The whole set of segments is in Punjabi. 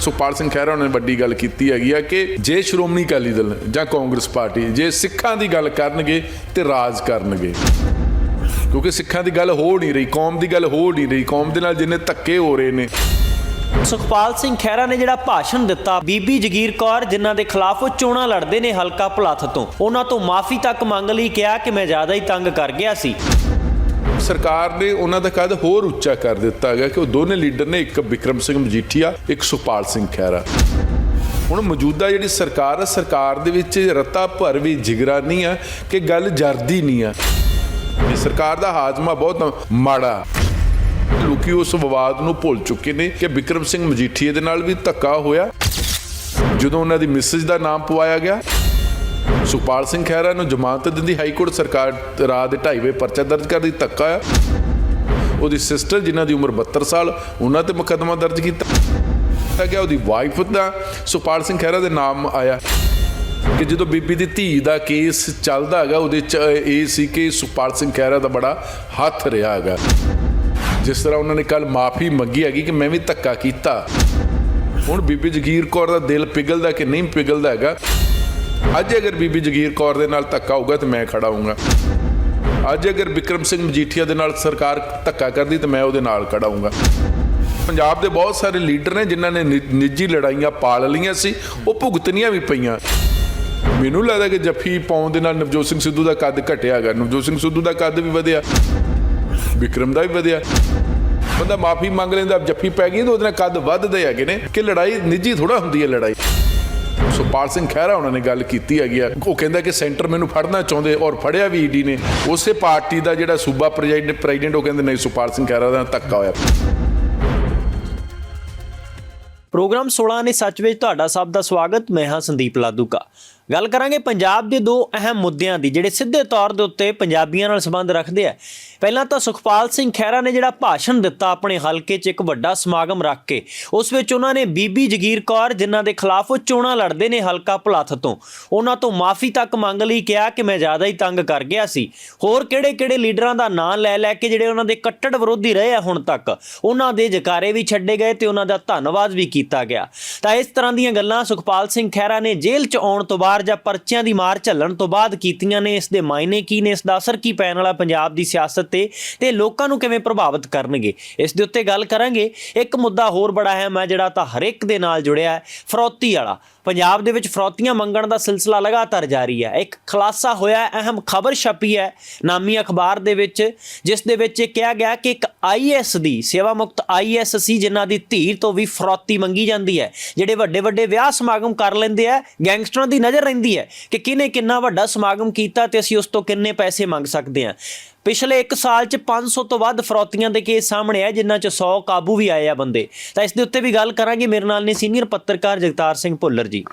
ਸੁਖਪਾਲ ਸਿੰਘ ਖਹਿਰਾ ਨੇ ਵੱਡੀ ਗੱਲ ਕੀਤੀ ਹੈਗੀ ਆ ਕਿ ਜੇ ਸ਼੍ਰੋਮਣੀ ਅਕਾਲੀ ਦਲ ਜਾਂ ਕਾਂਗਰਸ ਪਾਰਟੀ ਜੇ ਸਿੱਖਾਂ ਦੀ ਗੱਲ ਕਰਨਗੇ ਤੇ ਰਾਜ ਕਰਨਗੇ। ਕਿਉਂਕਿ ਸਿੱਖਾਂ ਦੀ ਗੱਲ ਹੋ ਨਹੀਂ ਰਹੀ, ਕੌਮ ਦੀ ਗੱਲ ਹੋ ਨਹੀਂ ਰਹੀ, ਕੌਮ ਦੇ ਨਾਲ ਜਿੰਨੇ ਧੱਕੇ ਹੋ ਰਹੇ ਨੇ। ਸੁਖਪਾਲ ਸਿੰਘ ਖਹਿਰਾ ਨੇ ਜਿਹੜਾ ਭਾਸ਼ਣ ਦਿੱਤਾ, ਬੀਬੀ ਜਗੀਰ ਕੌਰ ਜਿਨ੍ਹਾਂ ਦੇ ਖਿਲਾਫ ਉਹ ਚੋਣਾਂ ਲੜਦੇ ਨੇ ਹਲਕਾ ਭੁਲੱਥ ਤੋਂ, ਉਹਨਾਂ ਤੋਂ ਮਾਫੀ ਤੱਕ ਮੰਗ ਲਈ ਕਿਹਾ ਕਿ ਮੈਂ ਜ਼ਿਆਦਾ ਹੀ ਤੰਗ ਕਰ ਗਿਆ ਸੀ। ਸਰਕਾਰ ਨੇ ਉਹਨਾਂ ਦਾ ਕਦ ਹੋਰ ਉੱਚਾ ਕਰ ਦਿੱਤਾ ਗਿਆ ਕਿ ਉਹ ਦੋਨੇ ਲੀਡਰ ਨੇ, ਇੱਕ ਵਿਕਰਮ ਸਿੰਘ ਮਜੀਠੀਆ, ਇੱਕ ਸੁਖਪਾਲ ਸਿੰਘ ਖਹਿਰਾ। ਹੁਣ ਮੌਜੂਦਾ ਜਿਹੜੀ ਸਰਕਾਰ ਹੈ ਸਰਕਾਰ ਦੇ ਵਿੱਚ ਰਤਾ ਭਰ ਵੀ ਜਿਗਰਾ ਨਹੀਂ ਆ ਕਿ ਗੱਲ ਜਰਦੀ ਨਹੀਂ ਆ। ਸਰਕਾਰ ਦਾ ਹਾਜ਼ਮਾ ਬਹੁਤ ਮਾੜਾ ਲੋਕੀ ਉਸ ਵਿਵਾਦ ਨੂੰ ਭੁੱਲ ਚੁੱਕੇ ਨੇ ਕਿ ਵਿਕਰਮ ਸਿੰਘ ਮਜੀਠੀਏ ਦੇ ਨਾਲ ਵੀ ਧੱਕਾ ਹੋਇਆ। ਜਦੋਂ ਉਹਨਾਂ ਦੀ ਮਿਸਿਸ ਦਾ ਨਾਮ ਪਵਾਇਆ ਗਿਆ ਸੁਖਪਾਲ ਸਿੰਘ ਖਹਿਰਾ ਨੂੰ ਜ਼ਮਾਨਤ ਦਿੰਦੀ ਹਾਈ ਕੋਰਟ ਸਰਕਾਰ ਰਾਤ ਦੇ 2:30 ਵਜੇ ਪਰਚਾ ਦਰਜ ਕਰ ਦੀ ਧੱਕਾ ਆ। ਉਹਦੀ ਸਿਸਟਰ ਜਿਨ੍ਹਾਂ ਦੀ ਉਮਰ 72 ਸਾਲ, ਉਹਨਾਂ ਤੇ ਮੁਕੱਦਮਾ ਦਰਜ ਕੀਤਾ। ਗਿਆ, ਉਹਦੀ ਵਾਈਫ ਦਾ, ਸੁਖਪਾਲ ਸਿੰਘ ਖਹਿਰਾ ਦੇ ਨਾਮ ਆਇਆ। ਕਿ ਜਦੋਂ ਬੀਬੀ ਦੀ ਧੀ ਦਾ ਕੇਸ ਚੱਲਦਾ ਹੈਗਾ, ਉਹਦੇ ਚ ਇਹ ਸੀ ਕਿ ਸੁਖਪਾਲ ਸਿੰਘ ਖਹਿਰਾ ਦਾ ਬੜਾ ਹੱਥ ਰਿਹਾ ਹੈਗਾ। ਜਿਸ ਤਰ੍ਹਾਂ ਉਹਨਾਂ ਨੇ ਕੱਲ ਮਾਫੀ ਮੰਗੀ ਹੈਗੀ ਕਿ ਮੈਂ ਵੀ ਧੱਕਾ ਕੀਤਾ। ਹੁਣ ਬੀਬੀ ਜਗੀਰ ਕੌਰ ਦਾ ਦਿਲ ਪਿਘਲਦਾ ਕਿ ਨਹੀਂ ਪਿਘਲਦਾ ਹੈਗਾ ਅੱਜ ਅਗਰ ਬੀਬੀ ਜਗੀਰ ਕੌਰ ਦੇ ਨਾਲ ਧੱਕਾ ਹੋਊਗਾ ਤੇ ਮੈਂ ਖੜਾ ਹੋਊਂਗਾ। ਅੱਜ ਅਗਰ ਵਿਕਰਮ ਸਿੰਘ ਮਜੀਠੀਆ ਦੇ ਨਾਲ ਸਰਕਾਰ ਧੱਕਾ ਕਰਦੀ ਤੇ ਮੈਂ ਉਹਦੇ ਨਾਲ ਖੜਾ ਹੋਊਂਗਾ। ਪੰਜਾਬ ਦੇ ਬਹੁਤ ਸਾਰੇ ਲੀਡਰ ਨੇ ਜਿਨ੍ਹਾਂ ਨੇ ਨਿ- ਨਿੱਜੀ ਲੜਾਈਆਂ ਪਾਲ ਲਈਆਂ ਸੀ, ਉਹ ਭੁਗਤਣੀਆਂ ਵੀ ਪਈਆਂ। ਮੈਨੂੰ ਲੱਗਦਾ ਕਿ ਜੱਫੀ ਪਾਉਣ ਦੇ ਨਾਲ ਨਵਜੋਤ ਸਿੰਘ ਸਿੱਧੂ ਦਾ ਕੱਦ ਘਟਿਆ ਹੈਗਾ ਨਵਜੋਤ ਸਿੰਘ ਸਿੱਧੂ ਦਾ ਕੱਦ ਵੀ ਵਧਿਆ। ਵਿਕਰਮ ਦਾ ਵੀ ਵਧਿਆ। ਬੰਦਾ ਮਾਫੀ ਮੰਗ ਲੈਂਦਾ, ਜੱਫੀ ਪੈ ਗਈ ਤਾਂ ਉਹਦੇ ਨਾਲ ਕੱਦ ਵੱਧਦੇ ਹੈਗੇ ਨੇ ਕਿ ਲੜਾਈ, ਨਿੱਜੀ ਥੋੜਾ ਹੁੰਦੀ ਹੈ ਲੜਾਈ। ਸੁਪਾਲ ਸਿੰਘ ਖਹਿਰਾ ਉਹਨਾਂ ਨੇ ਗੱਲ ਕੀਤੀ ਹੈਗੀ ਆ। ਉਹ ਕਹਿੰਦਾ ਕਿ ਸੈਂਟਰ ਮੈਨੂੰ ਫੜਨਾ ਚਾਹੁੰਦੇ ਔਰ ਫੜਿਆ ਵੀ ਈਡੀ ਨੇ। ਉਸੇ ਪਾਰਟੀ ਦਾ ਜਿਹੜਾ ਸੂਬਾ ਪ੍ਰੈਜ਼ੀਡੈਂਟ, ਉਹ ਕਹਿੰਦੇ ਨਹੀਂ, ਸੁਪਾਲ ਸਿੰਘ ਖਹਿਰਾ ਦਾ ਧੱਕਾ ਹੋਇਆ। ਪ੍ਰੋਗਰਾਮ 16 ਨੇ ਸੱਚ ਵਿੱਚ ਤੁਹਾਡਾ ਸਭ ਦਾ ਸਵਾਗਤ। ਮੈਂ ਹਾਂ ਸੰਦੀਪ ਲਾਦੂਕਾ। ਗੱਲ ਕਰਾਂਗੇ ਪੰਜਾਬ ਦੇ ਦੋ ਅਹਿਮ ਮੁੱਦਿਆਂ ਦੀ, ਜਿਹੜੇ ਸਿੱਧੇ ਤੌਰ ਦੇ ਉੱਤੇ ਪੰਜਾਬੀਆਂ ਨਾਲ ਸੰਬੰਧ ਰੱਖਦੇ ਆ। ਪਹਿਲਾਂ ਤਾਂ ਸੁਖਪਾਲ ਸਿੰਘ ਖਹਿਰਾ ਨੇ ਜਿਹੜਾ ਭਾਸ਼ਣ ਦਿੱਤਾ ਆਪਣੇ ਹਲਕੇ 'ਚ ਇੱਕ ਵੱਡਾ ਸਮਾਗਮ ਰੱਖ ਕੇ, ਉਸ ਵਿੱਚ ਉਹਨਾਂ ਨੇ ਬੀਬੀ ਜਗੀਰ ਕੌਰ, ਜਿਨ੍ਹਾਂ ਦੇ ਖਿਲਾਫ ਉਹ ਚੋਣਾਂ ਲੜਦੇ ਨੇ ਹਲਕਾ ਭੁਲੱਥ ਤੋਂ, ਉਹਨਾਂ ਤੋਂ ਮਾਫੀ ਤੱਕ ਮੰਗ ਲਈ ਕਿਹਾ ਕਿ ਮੈਂ ਜ਼ਿਆਦਾ ਹੀ ਤੰਗ ਕਰ ਗਿਆ ਸੀ। ਹੋਰ ਕਿਹੜੇ-ਕਿਹੜੇ ਲੀਡਰਾਂ ਦਾ ਨਾਂ ਲੈ ਲੈ ਕੇ ਜਿਹੜੇ ਉਹਨਾਂ ਦੇ ਕੱਟੜ ਵਿਰੋਧੀ ਰਹੇ ਆ ਹੁਣ ਤੱਕ, ਉਹਨਾਂ ਦੇ ਜਕਾਰੇ ਵੀ ਛੱਡੇ ਗਏ ਤੇ ਉਹਨਾਂ ਦਾ ਧੰਨਵਾਦ ਵੀ ਕੀਤਾ ਗਿਆ। ਤਾਂ ਇਸ ਤਰ੍ਹਾਂ ਦੀਆਂ ਗੱਲਾਂ ਸੁਖਪਾਲ ਸਿੰਘ ਖਹਿਰਾ ਨੇ ਜੇਲ੍ਹ 'ਚ ਆਉਣ ਤੋਂ ਬਾਅਦ ਜਾਂ ਪਰਚਿਆਂ ਦੀ ਮਾਰ ਝੱਲਣ ਤੋਂ ਬਾਅਦ ਕੀਤੀਆਂ ਨੇ, ਇਸ ਦੇ ਮਾਇਨੇ ਕੀ ਨੇ, ਇਸ ਦਾ ਅਸਰ ਕੀ ਪੈਣ ਵਾਲਾ ਪੰਜਾਬ ਦੀ ਸਿਆਸਤ ਤੇ ਤੇ ਲੋਕਾਂ ਨੂੰ ਕਿਵੇਂ ਪ੍ਰਭਾਵਿਤ ਕਰਨਗੇ? ਇਸ ਦੇ ਉੱਤੇ ਗੱਲ ਕਰਾਂਗੇ। ਇੱਕ ਮੁੱਦਾ ਹੋਰ ਬੜਾ ਅਹਿਮ ਹੈ ਜਿਹੜਾ ਤਾਂ ਹਰ ਇੱਕ ਦੇ ਨਾਲ ਜੁੜਿਆ ਹੈ, ਫਰੋਤੀ ਵਾਲਾ। ਪੰਜਾਬ ਦੇ ਵਿੱਚ ਫਰੌਤੀਆਂ ਮੰਗਣ ਦਾ ਸਿਲਸਿਲਾ ਲਗਾਤਾਰ ਜਾਰੀ ਹੈ। ਇੱਕ ਖੁਲਾਸਾ ਹੋਇਆ, ਅਹਿਮ ਖਬਰ ਛਪੀ ਹੈ। ਨਾਮੀ ਅਖਬਾਰ ਦੇ ਵਿੱਚ, ਜਿਸ ਦੇ ਵਿੱਚ ਇਹ ਕਿਹਾ ਗਿਆ ਕਿ ਇੱਕ ਆਈਐਸ ਦੀ ਸੇਵਾ ਮੁਕਤ ਆਈਐਸ ਸੀ ਜਿਨ੍ਹਾਂ ਦੀ ਧੀ ਤੋਂ ਵੀ ਫਰੌਤੀ ਮੰਗੀ ਜਾਂਦੀ ਹੈ, ਜਿਹੜੇ ਵੱਡੇ ਵੱਡੇ ਵਿਆਹ ਸਮਾਗਮ ਕਰ ਲੈਂਦੇ ਆ, ਗੈਂਗਸਟਰਾਂ ਦੀ ਨਜ਼ਰ ਰਹਿੰਦੀ ਹੈ ਕਿ ਕਿਨੇ ਕਿੰਨਾ ਵੱਡਾ ਸਮਾਗਮ ਕੀਤਾ ਤੇ ਅਸੀਂ ਉਸ ਤੋਂ ਕਿੰਨੇ ਪੈਸੇ ਮੰਗ ਸਕਦੇ ਹਾਂ। ਪਿਛਲੇ 1 ਸਾਲ ਚ 500 ਤੋਂ ਵੱਧ ਫਰੌਤੀਆਂ ਦੇ ਕੇਸ ਸਾਹਮਣੇ ਆਏ, ਜਿਨ੍ਹਾਂ ਚ 100 ਕਾਬੂ ਵੀ ਆਏ ਆ ਬੰਦੇ। ਤਾਂ ਇਸ ਦੇ ਉੱਤੇ ਵੀ ਗੱਲ ਕਰਾਂਗੇ। ਮੇਰੇ ਨਾਲ ਨੇ ਸੀਨੀਅਰ ਪੱਤਰਕਾਰ ਜਗਤਾਰ ਸਿੰਘ ਭੁੱਲਰ ਜੀ।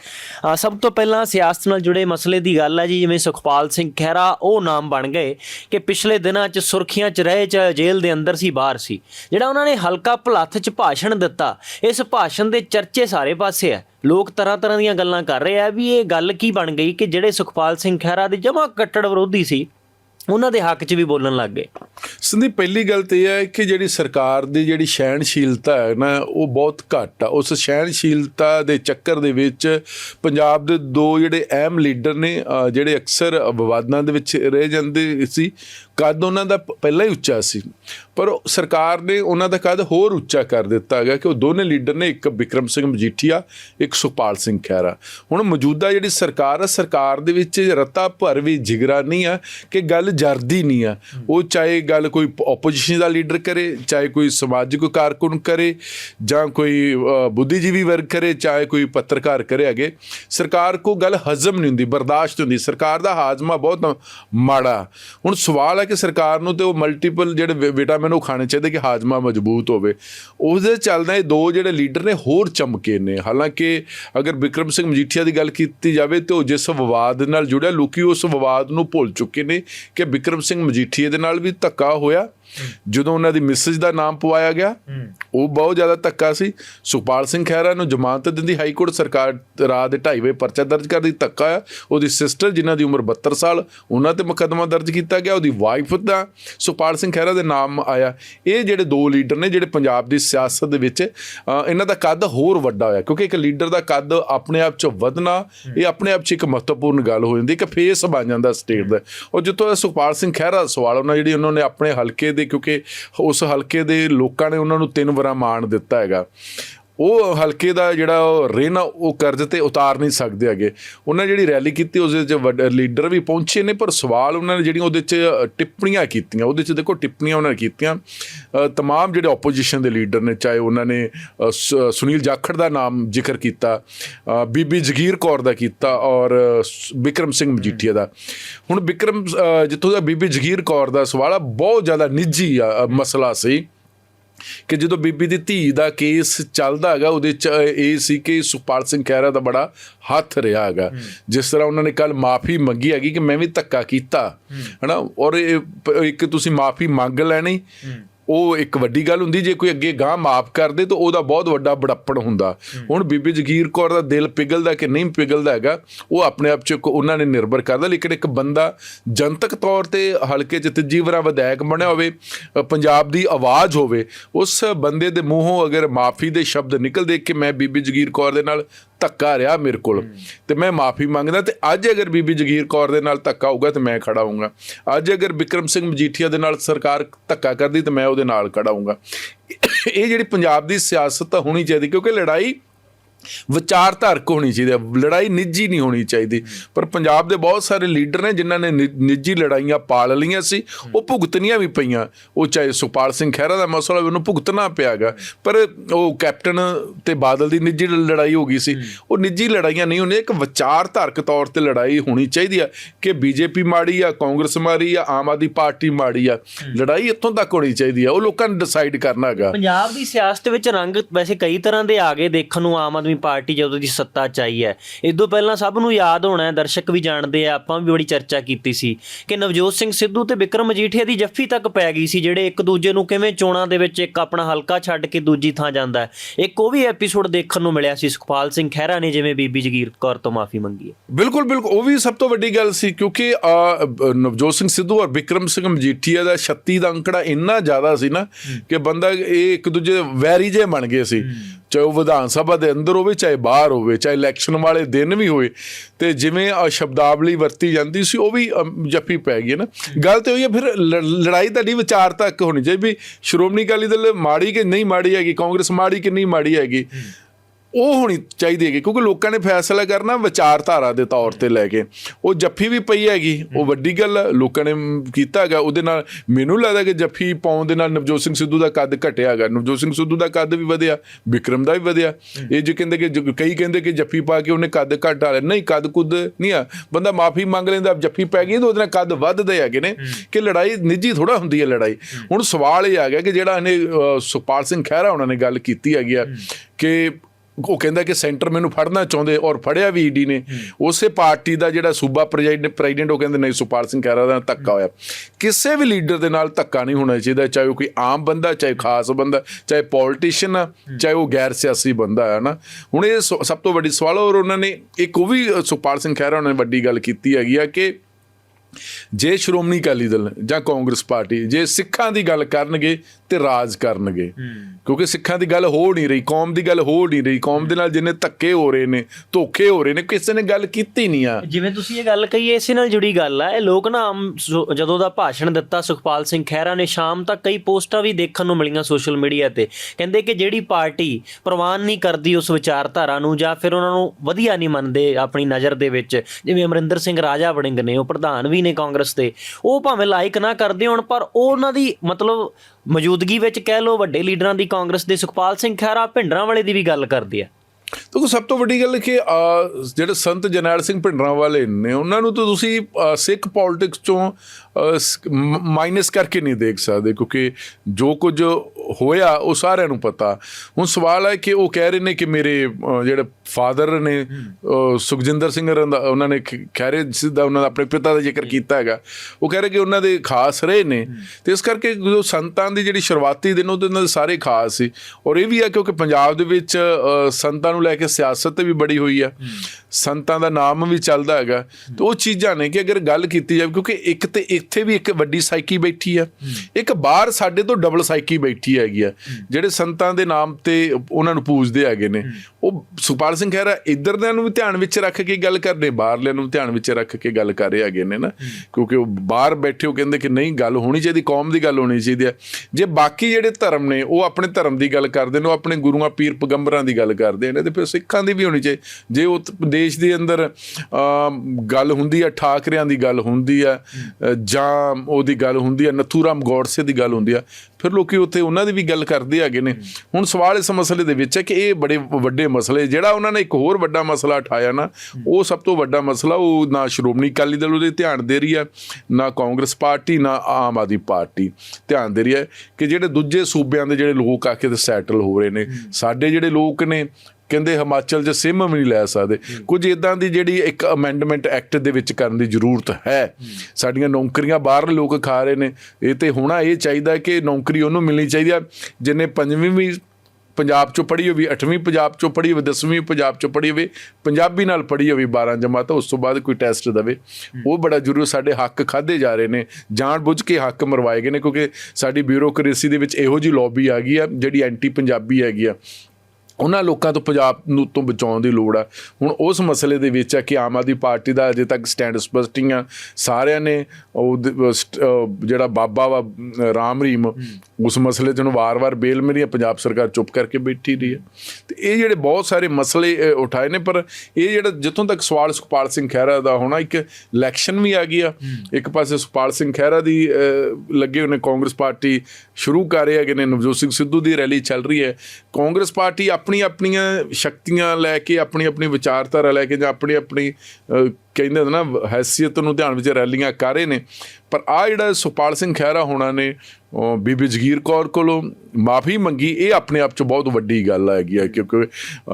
ਸਭ ਤੋਂ ਪਹਿਲਾਂ ਸਿਆਸਤ ਨਾਲ ਜੁੜੇ ਮਸਲੇ ਦੀ ਗੱਲ ਹੈ ਜੀ, ਜਿਵੇਂ ਸੁਖਪਾਲ ਸਿੰਘ ਖਹਿਰਾ, ਉਹ ਨਾਮ ਬਣ ਗਏ ਕਿ ਪਿਛਲੇ ਦਿਨਾਂ ਚ ਸੁਰਖੀਆਂ ਚ ਰਹੇ, ਚ ਜੇਲ੍ਹ ਦੇ ਅੰਦਰ ਸੀ, ਬਾਹਰ ਸੀ। ਜਿਹੜਾ ਉਹਨਾਂ ਨੇ ਹਲਕਾ ਭਲੱਥ ਚ ਭਾਸ਼ਣ ਦਿੱਤਾ, ਇਸ ਭਾਸ਼ਣ ਦੇ ਚਰਚੇ ਸਾਰੇ ਪਾਸੇ ਆ। ਲੋਕ ਤਰ੍ਹਾਂ ਤਰ੍ਹਾਂ ਦੀਆਂ ਗੱਲਾਂ ਕਰ ਰਹੇ ਆ ਵੀ ਇਹ ਗੱਲ ਕੀ ਬਣ ਗਈ ਕਿ ਜਿਹੜੇ ਸੁਖਪਾਲ ਸਿੰਘ ਖਹਿਰਾ ਦੇ ਜਮਾ ਕੱਟੜ ਵਿਰੋਧੀ ਸੀ ਉਹਨਾਂ ਦੇ ਹੱਕ 'ਚ ਵੀ ਬੋਲਣ ਲੱਗ ਗਏ। ਸੰਦੀਪ, ਪਹਿਲੀ ਗੱਲ ਤੇ ਇਹ ਹੈ ਕਿ ਜਿਹੜੀ ਸਰਕਾਰ ਦੀ ਜਿਹੜੀ ਸਹਿਣਸ਼ੀਲਤਾ ਹੈ ਨਾ, ਉਹ ਬਹੁਤ ਘੱਟ ਆ। ਉਸ ਸਹਿਣਸ਼ੀਲਤਾ ਦੇ ਚੱਕਰ ਦੇ ਵਿੱਚ ਪੰਜਾਬ ਦੇ ਦੋ ਜਿਹੜੇ ਅਹਿਮ ਲੀਡਰ ਨੇ ਜਿਹੜੇ ਅਕਸਰ ਵਿਵਾਦਾਂ ਦੇ ਵਿੱਚ ਰਹਿ ਜਾਂਦੇ ਸੀ ਕੱਦ ਉਹਨਾਂ ਦਾ ਪਹਿਲਾਂ ਹੀ ਉੱਚਾ ਸੀ। ਪਰ ਸਰਕਾਰ ਨੇ ਉਹਨਾਂ ਦਾ ਕੱਦ ਹੋਰ ਉੱਚਾ ਕਰ ਦਿੱਤਾ ਹੈਗਾ ਕਿ ਉਹ ਦੋਨੇ ਲੀਡਰ ਨੇ, ਇੱਕ ਵਿਕਰਮ ਸਿੰਘ ਮਜੀਠੀਆ, ਇੱਕ ਸੁਖਪਾਲ ਸਿੰਘ ਖਹਿਰਾ। ਹੁਣ ਮੌਜੂਦਾ ਜਿਹੜੀ ਸਰਕਾਰ ਹੈ ਸਰਕਾਰ ਦੇ ਵਿੱਚ ਰਤਾ ਭਰ ਵੀ ਜਿਗਰਾ ਨਹੀਂ ਆ ਕਿ ਗੱਲ ਜਰਦੀ ਨਹੀਂ ਆ। ਉਹ ਚਾਹੇ ਗੱਲ ਕੋਈ ਆਪੋਜੀਸ਼ਨ ਦਾ ਲੀਡਰ ਕਰੇ, ਚਾਹੇ ਕੋਈ ਸਮਾਜਿਕ ਕਾਰਕੁਨ ਕਰੇ, ਜਾਂ ਕੋਈ ਬੁੱਧੀਜੀਵੀ ਵਰਗ ਕਰੇ, ਚਾਹੇ ਕੋਈ ਪੱਤਰਕਾਰ ਕਰੇ ਅਗੇ ਸਰਕਾਰ ਕੋ ਗੱਲ ਹਜ਼ਮ ਨਹੀਂ ਹੁੰਦੀ, ਬਰਦਾਸ਼ਤ ਹੁੰਦੀ। ਸਰਕਾਰ ਦਾ ਹਾਜ਼ਮਾ ਬਹੁਤ ਮਾੜਾ। ਹੁਣ ਸਵਾਲ ਹੈ ਕਿ ਸਰਕਾਰ ਨੂੰ ਤੇ ਉਹ ਮਲਟੀਪਲ ਜਿਹੜੇ ਵਿਟਾਮਿਨ ਉਹ ਖਾਣੇ ਚਾਹੀਦੇ ਕਿ ਹਾਜ਼ਮਾ ਮਜ਼ਬੂਤ ਹੋਵੇ। ਉਸ ਦੇ ਚੱਲਦਾ ਇਹ ਦੋ ਜਿਹੜੇ ਲੀਡਰ ਨੇ ਹੋਰ ਚਮਕੇ ਨੇ। ਹਾਲਾਂਕਿ ਅਗਰ ਵਿਕਰਮ ਸਿੰਘ ਮਜੀਠੀਆ ਦੀ ਗੱਲ ਕੀਤੀ ਜਾਵੇ ਤੇ ਉਹ ਜਿਸ ਵਿਵਾਦ ਨਾਲ ਜੁੜਿਆ, ਲੋਕੀ ਉਸ ਵਿਵਾਦ ਨੂੰ ਭੁੱਲ ਚੁੱਕੇ ਨੇ ਕਿ ਵਿਕਰਮ ਸਿੰਘ ਮਜੀਠੀਆ ਦੇ ਨਾਲ ਵੀ ਧੱਕਾ ਹੋਇਆ। ਜਦੋਂ ਉਹਨਾਂ ਦੀ ਮਿਸਿਸ ਦਾ ਨਾਮ ਪਵਾਇਆ ਗਿਆ ਉਹ ਬਹੁਤ ਜ਼ਿਆਦਾ ਧੱਕਾ ਸੀ। ਸੁਖਪਾਲ ਸਿੰਘ ਖਹਿਰਾ ਨੂੰ ਜ਼ਮਾਨਤ ਦਿੰਦੀ ਹਾਈ ਕੋਰਟ ਸਰਕਾਰ ਰਾਤ ਦੇ 2:30 ਵਜੇ ਪਰਚਾ ਦਰਜ ਕਰਦੀ ਧੱਕਾ ਆ ਉਹਦੀ ਸਿਸਟਰ ਜਿਨ੍ਹਾਂ ਦੀ ਉਮਰ 72 ਸਾਲ ਉਹਨਾਂ ਤੇ ਮੁਕੱਦਮਾ ਦਰਜ ਕੀਤਾ ਗਿਆ। ਉਹਦੀ ਵਾਈਫ ਦਾ ਸੁਖਪਾਲ ਸਿੰਘ ਖਹਿਰਾ ਦੇ ਨਾਮ ਆਇਆ। ਇਹ ਜਿਹੜੇ ਦੋ ਲੀਡਰ ਨੇ ਜਿਹੜੇ ਪੰਜਾਬ ਦੀ ਸਿਆਸਤ ਦੇ ਵਿੱਚ ਇਹਨਾਂ ਦਾ ਕੱਦ ਹੋਰ ਵੱਡਾ ਹੋਇਆ। ਕਿਉਂਕਿ ਇੱਕ ਲੀਡਰ ਦਾ ਕੱਦ ਆਪਣੇ ਆਪ ਚ ਵਧਣਾ ਇਹ ਆਪਣੇ ਆਪ ਚ ਇੱਕ ਮਹੱਤਵਪੂਰਨ ਗੱਲ ਹੋ ਜਾਂਦੀ ਕਿ ਫੇਸ ਬਣ ਜਾਂਦਾ ਸਟੇਟ ਦਾ। ਉਹ ਜਿੱਥੋਂ ਸੁਖਪਾਲ ਸਿੰਘ ਖਹਿਰਾ ਸਵਾਲ ਉਹਨਾਂ ਜਿਹੜੀ ਉਹਨਾਂ ਨੇ ਆਪਣੇ ਹਲਕੇ ਦੇ ਕਿਉਂਕਿ ਉਸ ਹਲਕੇ ਦੇ ਲੋਕਾਂ ਨੇ ਉਹਨਾਂ ਨੂੰ ਤਿੰਨ ਵਾਰਾਂ ਮਾਣ ਦਿੱਤਾ ਹੈਗਾ। ਉਹ ਹਲਕੇ ਦਾ ਜਿਹੜਾ ਉਹ ਰਹਿਣਾ ਉਹ ਕਰਜ਼ ਤੇ ਉਤਾਰ ਨਹੀਂ ਸਕਦੇ ਹੈਗੇ। ਉਹਨਾਂ ਜਿਹੜੀ ਰੈਲੀ ਕੀਤੀ ਉਸ ਦੇ ਵਿੱਚ ਵੱਡੇ ਲੀਡਰ ਵੀ ਪਹੁੰਚੇ ਨੇ ਪਰ ਸਵਾਲ ਉਹਨਾਂ ਨੇ ਜਿਹੜੀਆਂ ਉਹਦੇ 'ਚ ਟਿੱਪਣੀਆਂ ਕੀਤੀਆਂ ਉਹਦੇ 'ਚ ਦੇਖੋ ਟਿੱਪਣੀਆਂ ਉਹਨਾਂ ਨੇ ਕੀਤੀਆਂ। ਅ, ਤਮਾਮ ਜਿਹੜੇ ਆਪੋਜੀਸ਼ਨ ਦੇ ਲੀਡਰ ਨੇ ਚਾਹੇ ਉਹਨਾਂ ਨੇ ਸੁਨੀਲ ਜਾਖੜ ਦਾ ਨਾਮ ਜ਼ਿਕਰ ਕੀਤਾ ਬੀਬੀ ਜਗੀਰ ਕੌਰ ਦਾ ਕੀਤਾ ਔਰ ਅ, ਬਿਕਰਮ ਸਿੰਘ ਮਜੀਠੀਆ ਦਾ। ਹੁਣ ਬਿਕਰਮ ਜਿੱਥੋਂ ਦਾ ਬੀਬੀ ਜਗੀਰ ਕੌਰ ਦਾ ਸਵਾਲ ਆ ਬਹੁਤ ਜ਼ਿਆਦਾ ਨਿੱਜੀ ਆ, ਮਸਲਾ ਸੀ। ਕਿ ਜਦੋਂ ਬੀਬੀ ਦੀ ਧੀ ਦਾ ਕੇਸ ਚੱਲਦਾ ਹੈਗਾ ਉਹਦੇ ਚ ਇਹ ਸੀ ਕਿ ਸੁਖਪਾਲ ਸਿੰਘ ਖਹਿਰਾ ਦਾ ਬੜਾ ਹੱਥ ਰਿਹਾ ਹੈਗਾ। ਜਿਸ ਤਰ੍ਹਾਂ ਉਹਨਾਂ ਨੇ ਕੱਲ ਮਾਫੀ ਮੰਗੀ ਹੈਗੀ ਕਿ ਮੈਂ ਵੀ ਧੱਕਾ ਕੀਤਾ। ਹਨਾ? ਔਰ ਇੱਕ ਤੁਸੀਂ ਮਾਫੀ ਮੰਗ ਲੈਣੀ। ਉਹ ਇੱਕ ਵੱਡੀ ਗੱਲ ਹੁੰਦੀ ਜੇ ਕੋਈ ਅੱਗੇ ਗਾਂ ਮਾਫ ਕਰਦੇ ਤਾਂ ਉਹਦਾ ਬਹੁਤ ਵੱਡਾ ਬੜੱਪਣ ਹੁੰਦਾ। ਹੁਣ ਬੀਬੀ ਜਗੀਰ ਕੌਰ ਦਾ ਦਿਲ ਪਿਘਲਦਾ ਕਿ ਨਹੀਂ ਪਿਘਲਦਾ ਹੈਗਾ ਉਹ ਆਪਣੇ ਆਪ ਚ ਉਹਨਾਂ ਨੇ ਨਿਰਭਰ ਕਰਦਾ ਲੇਕਿਨ ਇੱਕ ਬੰਦਾ ਜਨਤਕ ਤੌਰ ਤੇ ਹਲਕੇ ਚ ਤੀਜੀ ਵਾਰ ਵਿਧਾਇਕ ਬਣਿਆ ਹੋਵੇ ਪੰਜਾਬ ਦੀ ਆਵਾਜ਼ ਹੋਵੇ ਉਸ ਬੰਦੇ ਦੇ ਮੂੰਹੋਂ ਅਗਰ ਮਾਫੀ ਦੇ ਸ਼ਬਦ ਨਿਕਲਦੇ ਕਿ ਮੈਂ ਬੀਬੀ ਜਗੀਰ ਕੌਰ ਦੇ ਨਾਲ ਧੱਕਾ ਰਿਹਾ ਮੇਰੇ ਕੋਲ। ਤੇ ਮੈਂ ਮਾਫੀ ਮੰਗਦਾ ਤੇ ਅੱਜ ਅਗਰ ਬੀਬੀ ਜਗੀਰ ਕੌਰ ਦੇ ਨਾਲ ਧੱਕਾ ਹੋਊਗਾ ਤੇ ਮੈਂ ਖੜਾ ਹੋਊਂਗਾ। ਅੱਜ ਅਗਰ ਬਿਕਰਮ ਸਿੰਘ ਮਜੀਠੀਆ ਦੇ ਨਾਲ ਸਰਕਾਰ ਧੱਕਾ ਕਰਦੀ ਤੇ ਮੈਂ ਉਹਦੇ ਨਾਲ ਖੜਾ ਹੋਊਂਗਾ। ਇਹ ਜਿਹੜੀ ਪੰਜਾਬ ਦੀ ਸਿਆਸਤ ਤਾਂ ਹੋਣੀ ਚਾਹੀਦੀ ਕਿਉਂਕਿ ਲੜਾਈ ਵਿਚਾਰਧਾਰਕ ਹੋਣੀ ਚਾਹੀਦੀ ਹੈ ਲੜਾਈ ਨਿੱਜੀ ਨਹੀਂ ਹੋਣੀ ਚਾਹੀਦੀ। ਪਰ ਪੰਜਾਬ ਦੇ ਬਹੁਤ ਸਾਰੇ ਲੀਡਰ ਨੇ ਜਿਨ੍ਹਾਂ ਨੇ ਨਿ- ਨਿੱਜੀ ਲੜਾਈਆਂ ਪਾਲ ਲਈਆਂ ਸੀ, ਉਹ ਭੁਗਤਣੀਆਂ ਵੀ ਪਈਆਂ। ਉਹ ਚਾਹੇ ਸੁਖਪਾਲ ਸਿੰਘ ਖਹਿਰਾ ਦਾ ਮਸਲਾ ਹੋਵੇ, ਉਹਨੂੰ ਭੁਗਤਣਾ ਪਿਆਗਾ। ਪਰ ਉਹ ਕੈਪਟਨ ਤੇ ਬਾਦਲ ਦੀ ਨਿੱਜੀ ਲੜਾਈ ਹੋ ਗਈ ਸੀ। ਉਹ ਨਿੱਜੀ ਲੜਾਈਆਂ ਨਹੀਂ ਹੁੰਦੀਆਂ ਇੱਕ ਵਿਚਾਰਧਾਰਕ ਤੌਰ ਤੇ ਲੜਾਈ ਹੋਣੀ ਚਾਹੀਦੀ ਆ ਕਿ ਬੀਜੇਪੀ ਮਾੜੀ ਆ, ਕਾਂਗਰਸ ਮਾੜੀ ਆ, ਆਮ ਆਦਮੀ ਪਾਰਟੀ ਮਾੜੀ ਆ। ਲੜਾਈ ਇੱਥੋਂ ਤੱਕ ਹੋਣੀ ਚਾਹੀਦੀ ਆ, ਉਹ ਲੋਕਾਂ ਨੇ ਡਿਸਾਈਡ ਕਰਨਾ ਹੈਗਾ। ਪੰਜਾਬ ਦੀ ਸਿਆਸਤ ਵਿੱਚ ਰੰਗ ਵੈਸੇ ਕਈ ਤਰ੍ਹਾਂ ਦੇ ਆ ਗਏ ਦੇਖਣ ਨੂੰ, ਆਮ ਆਦਮੀ ਪਾਰਟੀ ਜਦੋਂ ਦੀ ਸੱਤਾ ਚ ਆਈ ਹੈ। ਇਦੋਂ ਪਹਿਲਾਂ ਸਭ ਨੂੰ ਯਾਦ ਹੋਣਾ ਹੈ ਦਰਸ਼ਕ ਵੀ ਜਾਣਦੇ ਆ ਆਪਾਂ ਵੀ ਬੜੀ ਚਰਚਾ ਕੀਤੀ ਸੀ ਕਿ ਨਵਜੋਤ ਸਿੰਘ ਸਿੱਧੂ ਤੇ ਵਿਕਰਮ ਮਜੀਠੀਆ ਦੀ ਜੱਫੀ ਤੱਕ ਪੈ ਗਈ ਸੀ ਜਿਹੜੇ ਇੱਕ ਦੂਜੇ ਨੂੰ ਕਿਵੇਂ ਚੋਣਾਂ ਦੇ ਵਿੱਚ ਇੱਕ ਆਪਣਾ ਹਲਕਾ ਛੱਡ ਕੇ ਦੂਜੀ ਥਾਂ ਜਾਂਦਾ ਹੈ। ਇੱਕ ਉਹ ਵੀ ਐਪੀਸੋਡ ਦੇਖਣ ਨੂੰ ਮਿਲਿਆ ਸੀ ਸੁਖਪਾਲ ਸਿੰਘ ਖਹਿਰਾ ਨੇ ਜਿਵੇਂ ਬੀਬੀ ਜਗੀਰ ਕੌਰ ਤੋਂ ਮਾਫੀ ਮੰਗੀ ਹੈ। ਬਿਲਕੁਲ ਬਿਲਕੁਲ ਉਹ ਵੀ ਸਭ ਤੋਂ ਵੱਡੀ ਗੱਲ ਸੀ ਕਿਉਂਕਿ ਨਵਜੋਤ ਸਿੰਘ ਸਿੱਧੂ ਔਰ ਵਿਕਰਮ ਸਿੰਘ ਮਜੀਠੀਆ ਦਾ 36 ਦਾ ਅੰਕੜਾ ਇੰਨਾ ਜ਼ਿਆਦਾ ਸੀ ਨਾ ਕਿ ਬੰਦਾ ਇਹ ਇੱਕ ਦੂਜੇ ਵੈਰੀ ਜੇ ਬਣ ਗਏ ਸੀ। ਚਾਹੇ ਉਹ ਵਿਧਾਨ ਸਭਾ ਦੇ ਅੰਦਰ ਹੋਵੇ ਚਾਹੇ ਬਾਹਰ ਹੋਵੇ ਚਾਹੇ ਇਲੈਕਸ਼ਨ ਵਾਲੇ ਦਿਨ ਵੀ ਹੋਵੇ ਤੇ ਜਿਵੇਂ ਅ, ਸ਼ਬਦਾਵਲੀ ਵਰਤੀ ਜਾਂਦੀ ਸੀ ਉਹ ਵੀ ਜੱਫੀ ਪੈ ਗਈ ਨਾ। ਗੱਲ ਤੇ ਹੋਈ ਹੈ ਫਿਰ ਲ- ਲੜਾਈ ਤੁਹਾਡੀ ਵਿਚਾਰ ਤੱਕ ਹੋਣੀ ਚਾਹੀਦੀ ਵੀ ਸ਼੍ਰੋਮਣੀ ਅਕਾਲੀ ਦਲ ਮਾੜੀ ਕਿ ਨਹੀਂ ਮਾੜੀ ਹੈਗੀ ਕਾਂਗਰਸ ਮਾੜੀ ਕਿ ਨਹੀਂ ਮਾੜੀ ਹੈਗੀ? ਉਹ ਹੋਣੀ ਚਾਹੀਦੀ ਹੈਗੀ ਕਿਉਂਕਿ ਲੋਕਾਂ ਨੇ ਫੈਸਲਾ ਕਰਨਾ ਵਿਚਾਰਧਾਰਾ ਦੇ ਤੌਰ ਤੇ ਲੈ ਕੇ। ਉਹ ਜੱਫੀ ਵੀ ਪਈ ਹੈਗੀ ਉਹ ਵੱਡੀ ਗੱਲ ਲੋਕਾਂ ਨੇ ਕੀਤਾ ਹੈਗਾ ਉਹਦੇ ਨਾਲ ਮੈਨੂੰ ਲੱਗਦਾ ਕਿ ਜੱਫੀ ਪਾਉਣ ਦੇ ਨਾਲ ਨਵਜੋਤ ਸਿੰਘ ਸਿੱਧੂ ਦਾ ਕੱਦ ਘਟਿਆ ਹੈਗਾ। ਨਵਜੋਤ ਸਿੰਘ ਸਿੱਧੂ ਦਾ ਕੱਦ ਵੀ ਵਧਿਆ ਵਿਕਰਮ ਦਾ ਵੀ ਵਧਿਆ। ਇਹ ਜੇ ਕਹਿੰਦੇ ਕਿ ਕਈ ਕਹਿੰਦੇ ਕਿ ਜੱਫੀ ਪਾ ਕੇ ਉਹਨੇ ਕੱਦ ਘਟਾ ਲਿਆ। ਨਹੀਂ ਕੱਦ ਕੁੱਦ ਨਹੀਂ ਆ। ਬੰਦਾ ਮਾਫੀ ਮੰਗ ਲੈਂਦਾ ਜੱਫੀ ਪੈ ਗਈ ਤਾਂ ਉਹਦੇ ਨਾਲ ਕੱਦ ਵੱਧਦੇ ਹੈਗੇ ਨੇ ਕਿ ਲੜਾਈ ਨਿੱਜੀ ਥੋੜਾ ਹੁੰਦੀ ਹੈ ਲੜਾਈ। ਹੁਣ ਸਵਾਲ ਇਹ ਆ ਗਿਆ ਕਿ ਜਿਹੜਾ ਇਹਨੇ ਸੁਖਪਾਲ ਸਿੰਘ ਖਹਿਰਾ ਉਹਨਾਂ ਨੇ ਗੱਲ ਕੀਤੀ ਹੈਗੀ ਆ ਕਿ ਉਹ ਕਹਿੰਦਾ ਕਿ ਸੈਂਟਰ ਮੈਨੂੰ ਫੜਨਾ ਚਾਹੁੰਦੇ ਔਰ ਫੜਿਆ ਵੀ ਈਡੀ ਨੇ। ਉਸੇ ਪਾਰਟੀ ਦਾ ਜਿਹੜਾ ਸੂਬਾ ਪ੍ਰੈਜ਼ੀਡੈਂਟ ਪ੍ਰੈਜ਼ੀਡੈਂਟ ਉਹ ਕਹਿੰਦੇ ਨਹੀਂ ਸੁਪਾਲ ਸਿੰਘ ਖਹਿਰਾ ਦਾ ਧੱਕਾ ਹੋਇਆ। ਕਿਸੇ ਵੀ ਲੀਡਰ ਦੇ ਨਾਲ ਧੱਕਾ ਨਹੀਂ ਹੋਣਾ ਚਾਹੀਦਾ ਚਾਹੇ ਉਹ ਕੋਈ ਆਮ ਬੰਦਾ ਚਾਹੇ ਖਾਸ ਬੰਦਾ ਚਾਹੇ ਪੋਲੀਟੀਸ਼ੀਅਨ ਆ ਚਾਹੇ ਉਹ ਗੈਰ ਸਿਆਸੀ ਬੰਦਾ ਹੈ ਨਾ। ਹੁਣ ਇਹ ਸਭ ਤੋਂ ਵੱਡੀ ਸਵਾਲ ਔਰ ਉਹਨਾਂ ਨੇ ਇੱਕ ਉਹ ਵੀ ਅ, ਸੁਖਪਾਲ ਸਿੰਘ ਖਹਿਰਾ ਉਹਨਾਂ ਨੇ ਵੱਡੀ ਗੱਲ ਕੀਤੀ ਹੈਗੀ ਆ ਕਿ ਜੇ ਸ਼੍ਰੋਮਣੀ ਅਕਾਲੀ ਦਲ ਜਾਂ ਕਾਂਗਰਸ ਪਾਰਟੀ ਜੇ ਸਿੱਖਾਂ ਦੀ ਗੱਲ ਕਰਨਗੇ ਤੇ ਰਾਜ ਕਰਨਗੇ। ਕਿਉਂਕਿ ਸਿੱਖਾਂ ਦੀ ਗੱਲ ਹੋ ਨਹੀਂ ਰਹੀ, ਕੌਮ ਦੀ ਗੱਲ ਹੋ ਨਹੀਂ ਰਹੀ, ਕੌਮ ਦੇ ਨਾਲ ਜਿੰਨੇ ਧੱਕੇ ਹੋ ਰਹੇ ਨੇ, ਧੋਖੇ ਹੋ ਰਹੇ ਨੇ, ਕਿਸੇ ਨੇ ਗੱਲ ਕੀਤੀ ਨਹੀਂ ਆ। ਜਿਵੇਂ ਤੁਸੀਂ ਇਹ ਗੱਲ ਕਹੀ, ਇਸੇ ਨਾਲ ਜੁੜੀ ਗੱਲ ਹੈ ਇਹ ਲੋਕ ਨਾ ਆਮ ਜਦੋਂ ਦਾ ਭਾਸ਼ਣ ਦਿੱਤਾ ਸੁਖਪਾਲ ਸਿੰਘ ਖਹਿਰਾ ਨੇ, ਸ਼ਾਮ ਤੱਕ ਕਈ ਪੋਸਟਾਂ ਵੀ ਦੇਖਣ ਨੂੰ ਮਿਲੀਆਂ ਸੋਸ਼ਲ ਮੀਡੀਆ ਤੇ। ਕਹਿੰਦੇ ਕਿ ਜਿਹੜੀ ਪਾਰਟੀ ਪ੍ਰਵਾਨ ਨਹੀਂ ਕਰਦੀ ਉਸ ਵਿਚਾਰਧਾਰਾ ਨੂੰ, ਜਾਂ ਫਿਰ ਉਹਨਾਂ ਨੂੰ ਵਧੀਆ ਨਹੀਂ ਮੰਨਦੇ ਆਪਣੀ ਨਜ਼ਰ ਦੇ ਵਿੱਚ, ਜਿਵੇਂ ਅਮਰਿੰਦਰ ਸਿੰਘ ਰਾਜਾ ਵੜਿੰਗ ਨੇ, ਉਹ ਪ੍ਰਧਾਨ ਵੀ ਨੇ ਕਾਂਗਰਸ ਦੇ, ਉਹ ਭਾਵੇਂ ਲਾਈਕ ਨਾ ਕਰਦੇ ਹੋਣ, ਪਰ ਉਹ ਉਹਨਾਂ ਦੀ ਮਤਲਬ ਮੌਜੂਦਗੀ ਵਿੱਚ ਕਹਿ ਲੋ ਵੱਡੇ ਲੀਡਰਾਂ ਦੀ ਕਾਂਗਰਸ ਦੇ ਸੁਖਪਾਲ ਸਿੰਘ ਖਹਿਰਾ ਭਿੰਡਰਾਂ ਵਾਲੇ ਦੀ ਵੀ ਗੱਲ ਕਰਦੇ ਆ ਦੇਖੋ, ਸਭ ਤੋਂ ਵੱਡੀ ਗੱਲ ਕਿ ਜਿਹੜੇ ਸੰਤ ਜਰਨੈਲ ਸਿੰਘ ਭਿੰਡਰਾਂ ਵਾਲੇ ਨੇ, ਉਹਨਾਂ ਨੂੰ ਤਾਂ ਤੁਸੀਂ ਸਿੱਖ ਪੋਲਿਟਿਕਸ ਚੋਂ ਮਾਈਨਸ ਕਰਕੇ ਨਹੀਂ ਦੇਖ ਸਕਦੇ ਕਿਉਂਕਿ ਜੋ ਕੁਝ ਹੋਇਆ ਉਹ ਸਾਰਿਆਂ ਨੂੰ ਪਤਾ। ਹੁਣ ਸਵਾਲ ਹੈ ਕਿ ਉਹ ਕਹਿ ਰਹੇ ਨੇ ਕਿ ਮੇਰੇ ਜਿਹੜੇ ਫਾਦਰ ਨੇ ਸੁਖਜਿੰਦਰ ਸਿੰਘ ਰੰਧਾ ਉਹਨਾਂ ਨੇ ਖ- ਖਹਿਰੇ ਸਿੱਧਾ ਉਹਨਾਂ ਦਾ ਆਪਣੇ ਪਿਤਾ ਦਾ ਜ਼ਿਕਰ ਕੀਤਾ ਹੈਗਾ। ਉਹ ਕਹਿ ਰਹੇ ਕਿ ਉਹਨਾਂ ਦੇ ਖਾਸ ਰਹੇ ਨੇ। ਤੇ ਇਸ ਕਰਕੇ ਜੋ ਸੰਤਾਂ ਦੀ ਜਿਹੜੀ ਸ਼ੁਰੂਆਤੀ ਦਿਨ ਉਹਦੇ ਨਾਲ ਸਾਰੇ ਖਾਸ ਸੀ। ਔਰ ਇਹ ਵੀ ਹੈ ਕਿਉਂਕਿ ਪੰਜਾਬ ਦੇ ਵਿੱਚ ਸੰਤਾਂ ਨੂੰ ਲੈ ਕੇ ਸਿਆਸਤ ਵੀ ਬੜੀ ਹੋਈ ਹੈ। ਸੰਤਾਂ ਦਾ ਨਾਮ ਵੀ ਚੱਲਦਾ ਹੈਗਾ। ਤੇ ਉਹ ਚੀਜ਼ਾਂ ਨੇ ਕਿ ਅਗਰ ਗੱਲ ਕੀਤੀ ਜਾਵੇ ਕਿਉਂਕਿ ਇੱਕ ਤੇ ਇੱਥੇ ਵੀ ਇੱਕ ਵੱਡੀ ਸਾਈਕੀ ਬੈਠੀ ਆ। ਇੱਕ ਬਾਹਰ ਸਾਡੇ ਤੋਂ ਡਬਲ ਸਾਈਕੀ ਬੈਠੀ ਹੈਗੀ ਆ। ਜਿਹੜੇ ਸੰਤਾਂ ਦੇ ਨਾਮ ਤੇ ਉਹਨਾਂ ਨੂੰ ਪੂਜਦੇ ਹੈਗੇ ਨੇ। ਉਹ ਸੁਪਾਲ ਸਿੰਘ ਖਹਿਰਾ ਇੱਧਰ ਦੇ ਨੂੰ ਵੀ ਧਿਆਨ ਵਿੱਚ ਰੱਖ ਕੇ ਗੱਲ ਕਰਦੇ ਬਾਹਰਲਿਆਂ ਨੂੰ ਧਿਆਨ ਵਿੱਚ ਰੱਖ ਕੇ ਗੱਲ ਕਰ ਰਹੇ ਹੈਗੇ ਨੇ ਨਾ। ਕਿਉਂਕਿ ਉਹ ਬਾਹਰ ਬੈਠੇ ਉਹ ਕਹਿੰਦੇ ਕਿ ਨਹੀਂ, ਗੱਲ ਹੋਣੀ ਚਾਹੀਦੀ, ਕੌਮ ਦੀ ਗੱਲ ਹੋਣੀ ਚਾਹੀਦੀ ਆ। ਜੇ ਬਾਕੀ ਜਿਹੜੇ ਧਰਮ ਨੇ, ਉਹ ਆਪਣੇ ਧਰਮ ਦੀ ਗੱਲ ਕਰਦੇ ਨੇ, ਉਹ ਆਪਣੇ ਗੁਰੂਆਂ, ਪੀਰ ਪੈਗੰਬਰਾਂ ਦੀ ਗੱਲ ਕਰਦੇ ਨੇ, ਤੇ ਫਿਰ ਸਿੱਖਾਂ ਦੀ ਵੀ ਹੋਣੀ ਚਾਹੀਦੀ ਜੇ ਉਹ ਦੇਸ਼ ਦੇ ਅੰਦਰ ਗੱਲ ਹੁੰਦੀ ਆ, ਠਾਕਰਿਆਂ ਦੀ ਗੱਲ ਹੁੰਦੀ ਆ ਜਾਂ ਉਹਦੀ ਗੱਲ ਹੁੰਦੀ ਹੈ ਨਥੂਰਾਮ ਗੋਡਸੇ ਦੀ ਗੱਲ ਹੁੰਦੀ ਆ, ਫਿਰ ਲੋਕੀ ਉੱਥੇ ਉਹਨਾਂ ਦੀ ਵੀ ਗੱਲ ਕਰਦੇ ਹੈਗੇ ਨੇ। ਹੁਣ ਸਵਾਲ ਇਸ ਮਸਲੇ ਦੇ ਵਿੱਚ ਹੈ ਕਿ ਇਹ ਬੜੇ ਵੱਡੇ ਮਸਲੇ, ਜਿਹੜਾ ਉਹਨਾਂ ਨੇ ਇੱਕ ਹੋਰ ਵੱਡਾ ਮਸਲਾ ਉਠਾਇਆ ਨਾ, ਉਹ ਸਭ ਤੋਂ ਵੱਡਾ ਮਸਲਾ, ਉਹ ਨਾ ਸ਼੍ਰੋਮਣੀ ਅਕਾਲੀ ਦਲ ਉਹਦੇ ਧਿਆਨ ਦੇ ਰਹੀ ਹੈ, ਨਾ ਕਾਂਗਰਸ ਪਾਰਟੀ, ਨਾ ਆਮ ਆਦਮੀ ਪਾਰਟੀ ਧਿਆਨ ਦੇ ਰਹੀ ਹੈ ਕਿ ਜਿਹੜੇ ਦੂਜੇ ਸੂਬਿਆਂ ਦੇ ਜਿਹੜੇ ਲੋਕ ਆ ਕੇ ਸੈਟਲ ਹੋ ਰਹੇ ਨੇ। ਸਾਡੇ ਜਿਹੜੇ ਲੋਕ ਨੇ ਕਹਿੰਦੇ ਹਿਮਾਚਲ 'ਚ ਸਿਮ ਵੀ ਨਹੀਂ ਲੈ ਸਕਦੇ। ਕੁਝ ਇਦਾਂ ਦੀ ਜਿਹੜੀ ਇੱਕ ਅਮੈਂਡਮੈਂਟ ਐਕਟ ਦੇ ਵਿੱਚ ਕਰਨ ਦੀ ਜ਼ਰੂਰਤ ਹੈ। ਸਾਡੀਆਂ ਨੌਕਰੀਆਂ ਬਾਹਰ ਲੋਕ ਖਾ ਰਹੇ ਨੇ। ਇਹ ਤੇ ਹੋਣਾ ਇਹ ਚਾਹੀਦਾ ਕਿ ਨੌਕਰੀ ਉਹਨੂੰ ਮਿਲਣੀ ਚਾਹੀਦੀ ਆ। ਜਿਹਨੇ ਪੰਜਵੀਂ ਵੀ ਪੰਜਾਬ ਚੋਂ ਪੜ੍ਹੀ ਹੋਵੇ 8ਵੀਂ ਪੰਜਾਬ ਚੋਂ ਪੜ੍ਹੀ ਹੋਵੇ 10ਵੀਂ ਪੰਜਾਬ ਚੋਂ ਪੜ੍ਹੀ ਹੋਵੇ ਪੰਜਾਬੀ ਨਾਲ ਪੜ੍ਹੀ ਹੋਵੇ 12 ਜਮਾਤ ਉਸ ਤੋਂ ਬਾਅਦ ਕੋਈ ਟੈਸਟ ਦਵੇ। ਉਹ ਬੜਾ ਜ਼ਰੂਰੀ ਸਾਡੇ ਹੱਕ ਖਾਦੇ ਜਾ ਰਹੇ ਨੇ। ਜਾਣ ਬੁੱਝ ਕੇ ਹੱਕ ਮਰਵਾਏ ਗਏ ਨੇ ਕਿਉਂਕਿ ਸਾਡੀ ਬਿਊਰੋਕ੍ਰੇਸੀ ਦੇ ਵਿੱਚ ਇਹੋ ਜੀ ਲੌਬੀ ਆ ਗਈ ਆ ਜਿਹੜੀ ਐਂਟੀ ਪੰਜਾਬੀ ਹੈਗੀ ਆ। ਉਹਨਾਂ ਲੋਕਾਂ ਤੋਂ ਪੰਜਾਬ ਨੂੰ ਤੋਂ ਬਚਾਉਣ ਦੀ ਲੋੜ ਆ। ਹੁਣ ਉਸ ਮਸਲੇ ਦੇ ਵਿੱਚ ਆ ਕਿ ਆਮ ਆਦਮੀ ਪਾਰਟੀ ਦਾ ਅਜੇ ਤੱਕ ਸਟੈਂਡ ਸਪਸ਼ਟ ਨਹੀਂ ਆ ਸਾਰਿਆਂ ਨੇ ਉਹ ਜਿਹੜਾ ਬਾਬਾ ਵਾ ਰਾਮ ਰਹੀਮ ਉਸ ਮਸਲੇ 'ਚ ਉਹਨੂੰ ਵਾਰ-ਵਾਰ ਬੇਲ ਮਿਲੀ ਪੰਜਾਬ ਸਰਕਾਰ ਚੁੱਪ ਕਰਕੇ ਬੈਠੀ ਰਹੀ ਹੈ ਤੇ ਇਹ ਜਿਹੜੇ ਬਹੁਤ ਸਾਰੇ ਮਸਲੇ ਉਠਾਏ ਨੇ ਪਰ ਇਹ ਜਿਹੜਾ ਜਿੱਥੋਂ ਤੱਕ ਸਵਾਲ ਸੁਖਪਾਲ ਸਿੰਘ ਖਹਿਰਾ ਦਾ ਹੋਣਾ ਇੱਕ ਇਲੈਕਸ਼ਨ ਵੀ ਆ ਗਈ ਆ। ਇੱਕ ਪਾਸੇ ਸੁਖਪਾਲ ਸਿੰਘ ਖਹਿਰਾ ਦੀ ਲੱਗੇ ਹੋਏ ਨੇ ਕਾਂਗਰਸ ਪਾਰਟੀ ਸ਼ੁਰੂ ਕਰ ਰਹੇ ਹੈਗੇ ਨੇ ਨਵਜੋਤ ਸਿੰਘ ਸਿੱਧੂ ਦੀ ਰੈਲੀ ਚੱਲ ਰਹੀ ਹੈ। ਕਾਂਗਰਸ ਪਾਰਟੀ ਆਪਣੀ ਆਪਣੀਆਂ ਸ਼ਕਤੀਆਂ ਲੈ ਕੇ ਆਪਣੀ ਆਪਣੀ ਵਿਚਾਰਧਾਰਾ ਲੈ ਕੇ ਜਾਂ ਆਪਣੀ ਆਪਣੀ ਕਹਿੰਦੇ ਨਾ, ਹੈਸੀਅਤ ਨੂੰ ਧਿਆਨ ਵਿੱਚ ਰੈਲੀਆਂ ਕਰ ਰਹੇ ਨੇ। ਪਰ ਆ ਜਿਹੜਾ ਸੁਖਪਾਲ ਸਿੰਘ ਖਹਿਰਾ ਹੋਣਾ ਨੇ ਬੀਬੀ ਜਗੀਰ ਕੌਰ ਕੋਲੋਂ ਮਾਫੀ ਮੰਗੀ, ਇਹ ਆਪਣੇ ਆਪ ਚ ਬਹੁਤ ਵੱਡੀ ਗੱਲ ਹੈਗੀ ਹੈ ਕਿਉਂਕਿ